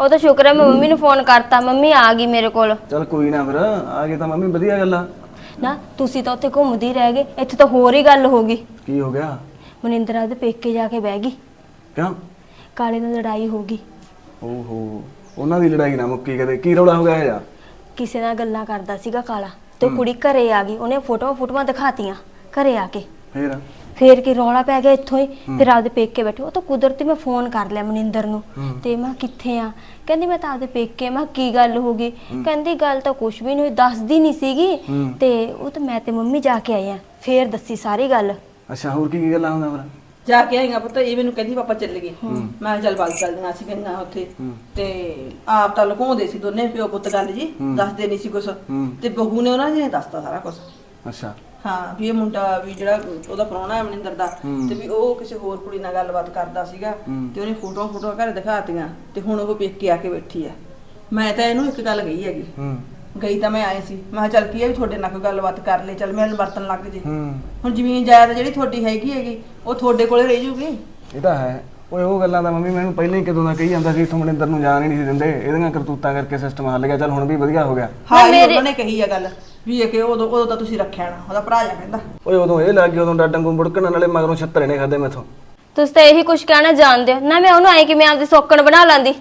ਉਹ ਤਾਂ ਸ਼ੁਕਰ ਹੈ ਮੈਂ ਮੰਮੀ ਨੂੰ ਫੋਨ ਕਰਤਾ। ਮੰਮੀ ਆ ਗਈ ਮੇਰੇ ਕੋਲ। ਚੱਲ ਕੋਈ ਨਾ ਫਿਰ ਆ ਗਏ ਤਾਂ ਮੰਮੀ ਵਧੀਆ ਗੱਲ ਆ। ਨਾ ਤੁਸੀਂ ਤਾਂ ਉੱਥੇ ਘੁੰਮਦੀ ਰਹਿ ਗਏ। ਇੱਥੇ ਤਾਂ ਹੋਰ ਹੀ ਗੱਲ ਹੋ ਗਈ। ਕੀ ਹੋ ਗਿਆ? ਮਨਿੰਦਰਾ ਦੇ ਪੇਕੇ ਜਾ ਕੇ ਬਹਿ ਗਈ। ਕਿਉਂ? ਕਾਲੇ ਨਾਲ ਲੜਾਈ ਹੋ ਗਈ। ਓਹੋ ਉਹਨਾਂ ਦੀ ਲੜਾਈ ਨਾ ਮੁੱਕੀ ਕਦੇ। ਕੀ ਰੌਲਾ ਹੋ ਗਿਆ ਇਹ ਯਾਰ ਕਿਸੇ ਨਾਲ ਗੱਲਾਂ ਕਰਦਾ ਸੀਗਾ ਕਾਲਾ ਤੇ ਉਹ ਕੁੜੀ ਘਰੇ ਆ ਗਈ ਉਹਨੇ ਫੋਟੋਆਂ ਫੋਟੋਆਂ ਦਿਖਾਤੀਆਂ ਘਰੇ ਆ ਕੇ। ਫੇਰ? ਫੇਰ ਕੀ ਰੌਲਾ ਪੈ ਗਿਆ ਇੱਥੋਂ ਹੀ ਫਿਰ ਆਪਦੇ ਪੇਕੇ ਬੈਠੇ। ਉਹ ਤਾਂ ਕੁਦਰਤੀ ਮੈਂ ਫੋਨ ਕਰ ਲਿਆ ਮਨਿੰਦਰ ਨੂੰ ਤੇ ਮੈਂ ਕਿੱਥੇ ਆ? ਕਹਿੰਦੀ ਮੈਂ ਤਾਂ ਆਪਦੇ ਪੇਕੇ ਮੈਂ ਕੀ ਗੱਲ ਹੋ ਗਈ? ਕਹਿੰਦੀ ਗੱਲ ਤਾਂ ਕੁਝ ਵੀ ਨਹੀਂ ਹੋਈ ਦੱਸਦੀ ਨਹੀਂ ਸੀਗੀ। ਤੇ ਉਹ ਤਾਂ ਮੈਂ ਤੇ ਮੰਮੀ ਜਾ ਕੇ ਆਏ ਆ ਫੇਰ ਦੱਸੀ ਸਾਰੀ ਗੱਲ। ਅੱਛਾ ਹੋਰ ਕੀ ਕੀ ਗੱਲਾਂ ਹੁੰਦਾ ਫਿਰ? ਜਾ ਕੇ ਆਈਆਂ ਪੁੱਤ ਇਹ ਮੈਨੂੰ ਕਹਿੰਦੀ ਪਾਪਾ ਚੱਲ ਗਏ। ਮੈਂ ਕਿਹਾ ਚੱਲ ਬਾਅਦ ਚੱਲਦੀਆਂ ਸੀ ਗਈਆਂ ਉੱਥੇ। ਤੇ ਆਪ ਤਾਂ ਲੁਕਾਉਂਦੇ ਸੀ ਦੋਨੇ ਪਿਓ ਪੁੱਤ ਗੱਲ ਜੀ ਦੱਸਦੇ ਨਹੀਂ ਸੀ ਕੁਛ। ਤੇ ਬਹੂ ਨੇ ਉਹਨਾਂ ਨੇ ਦੱਸਤਾ ਸਾਰਾ ਕੁਛ। ਅੱਛਾ। ਹਾਂ ਵੀ ਇਹ ਮੁੰਡਾ ਵੀ ਜਿਹੜਾ ਉਹਦਾ ਪ੍ਰਾਹੁਣਾ ਹੈ ਮਨਿੰਦਰ ਦਾ ਤੇ ਵੀ ਉਹ ਕਿਸੇ ਹੋਰ ਕੁੜੀ ਨਾਲ ਗੱਲਬਾਤ ਕਰਦਾ ਸੀਗਾ ਤੇ ਉਹਨੇ ਫੋਟੋਆਂ ਫੋਟੋਆਂ ਘਰੇ ਦਿਖਾਤੀਆਂ ਤੇ ਹੁਣ ਉਹ ਪੇਕੇ ਆ ਕੇ ਬੈਠੀ ਆ। ਮੈਂ ਤਾਂ ਇਹਨੂੰ ਇੱਕ ਗੱਲ ਕਹੀ ਹੈਗੀ। ਹੂੰ। ਗਈ ਤਾਂ ਮੈਂ ਆਏ ਸੀ। ਮੈਂ ਕਿਹਾ ਚੱਲ ਕੀ ਹੈ ਵੀ ਤੁਹਾਡੇ ਨਾਲ ਕੋਈ ਗੱਲਬਾਤ ਕਰ ਲੈ ਚੱਲ ਮੈਨੂੰ ਵਰਤਨ ਲੱਗ ਜੇ। ਹੂੰ। ਹੁਣ ਜ਼ਮੀਨ ਜਾਇਦਾਦ ਜਿਹੜੀ ਤੁਹਾਡੀ ਹੈਗੀ ਹੈਗੀ ਉਹ ਤੁਹਾਡੇ ਕੋਲੇ ਰਹਿ ਜੂਗੀ। ਇਹ ਤਾਂ ਹੈ। ਓਏ ਉਹ ਗੱਲਾਂ ਤਾਂ ਮੰਮੀ ਮੈਨੂੰ ਪਹਿਲਾਂ ਹੀ ਕਦੋਂ ਦਾ ਕਹੀ ਜਾਂਦਾ ਸੀ ਇਥੋਂ ਮਨਿੰਦਰ ਨੂੰ ਜਾਣ ਹੀ ਨਹੀਂ ਸੀ ਦਿੰਦੇ। ਇਹਦੀਆਂ ਕਰਤੂਤਾਂ ਕਰਕੇ ਸਿਸਟਮ ਹੱਲ ਗਿਆ। ਚੱਲ ਹੁਣ ਵੀ ਵਧੀਆ ਹੋ ਗਿਆ। ਹਾਂ ਇਹ ਉਹਨਾਂ ਨੇ ਕਹੀ ਆ ਗੱਲ ਵੀ ਇਹ ਕਿ ਉਦੋਂ ਉਦੋਂ ਤਾਂ ਤੁਸੀਂ ਰੱਖਿਆ ਨਾ ਉਹਦਾ ਭਰਾ ਜਾ ਕਹਿੰਦਾ। ਓਏ ਉਦੋਂ ਇਹ ਲੱਗ ਗਿਆ ਉਦੋਂ ਡਾਡੰਗੂ ਮੁੜਕਣ ਨਾਲੇ ਮਗਰੋਂ ਛੱਤਰੇ ਨੇ ਖਾਦੇ ਮੈਥੋਂ। ਤੁਸੀਂ ਤਾਂ ਇਹੀ ਕੁਝ ਕਹਿਣਾ ਜਾਣਦੇ ਹੋ। ਨਾ ਮੈਂ ਉਹਨੂੰ ਆਏ ਕਿ ਮੈਂ ਆਪਦੀ ਸੌਕਣ ਬਣਾ ਲਾਂਦੀ?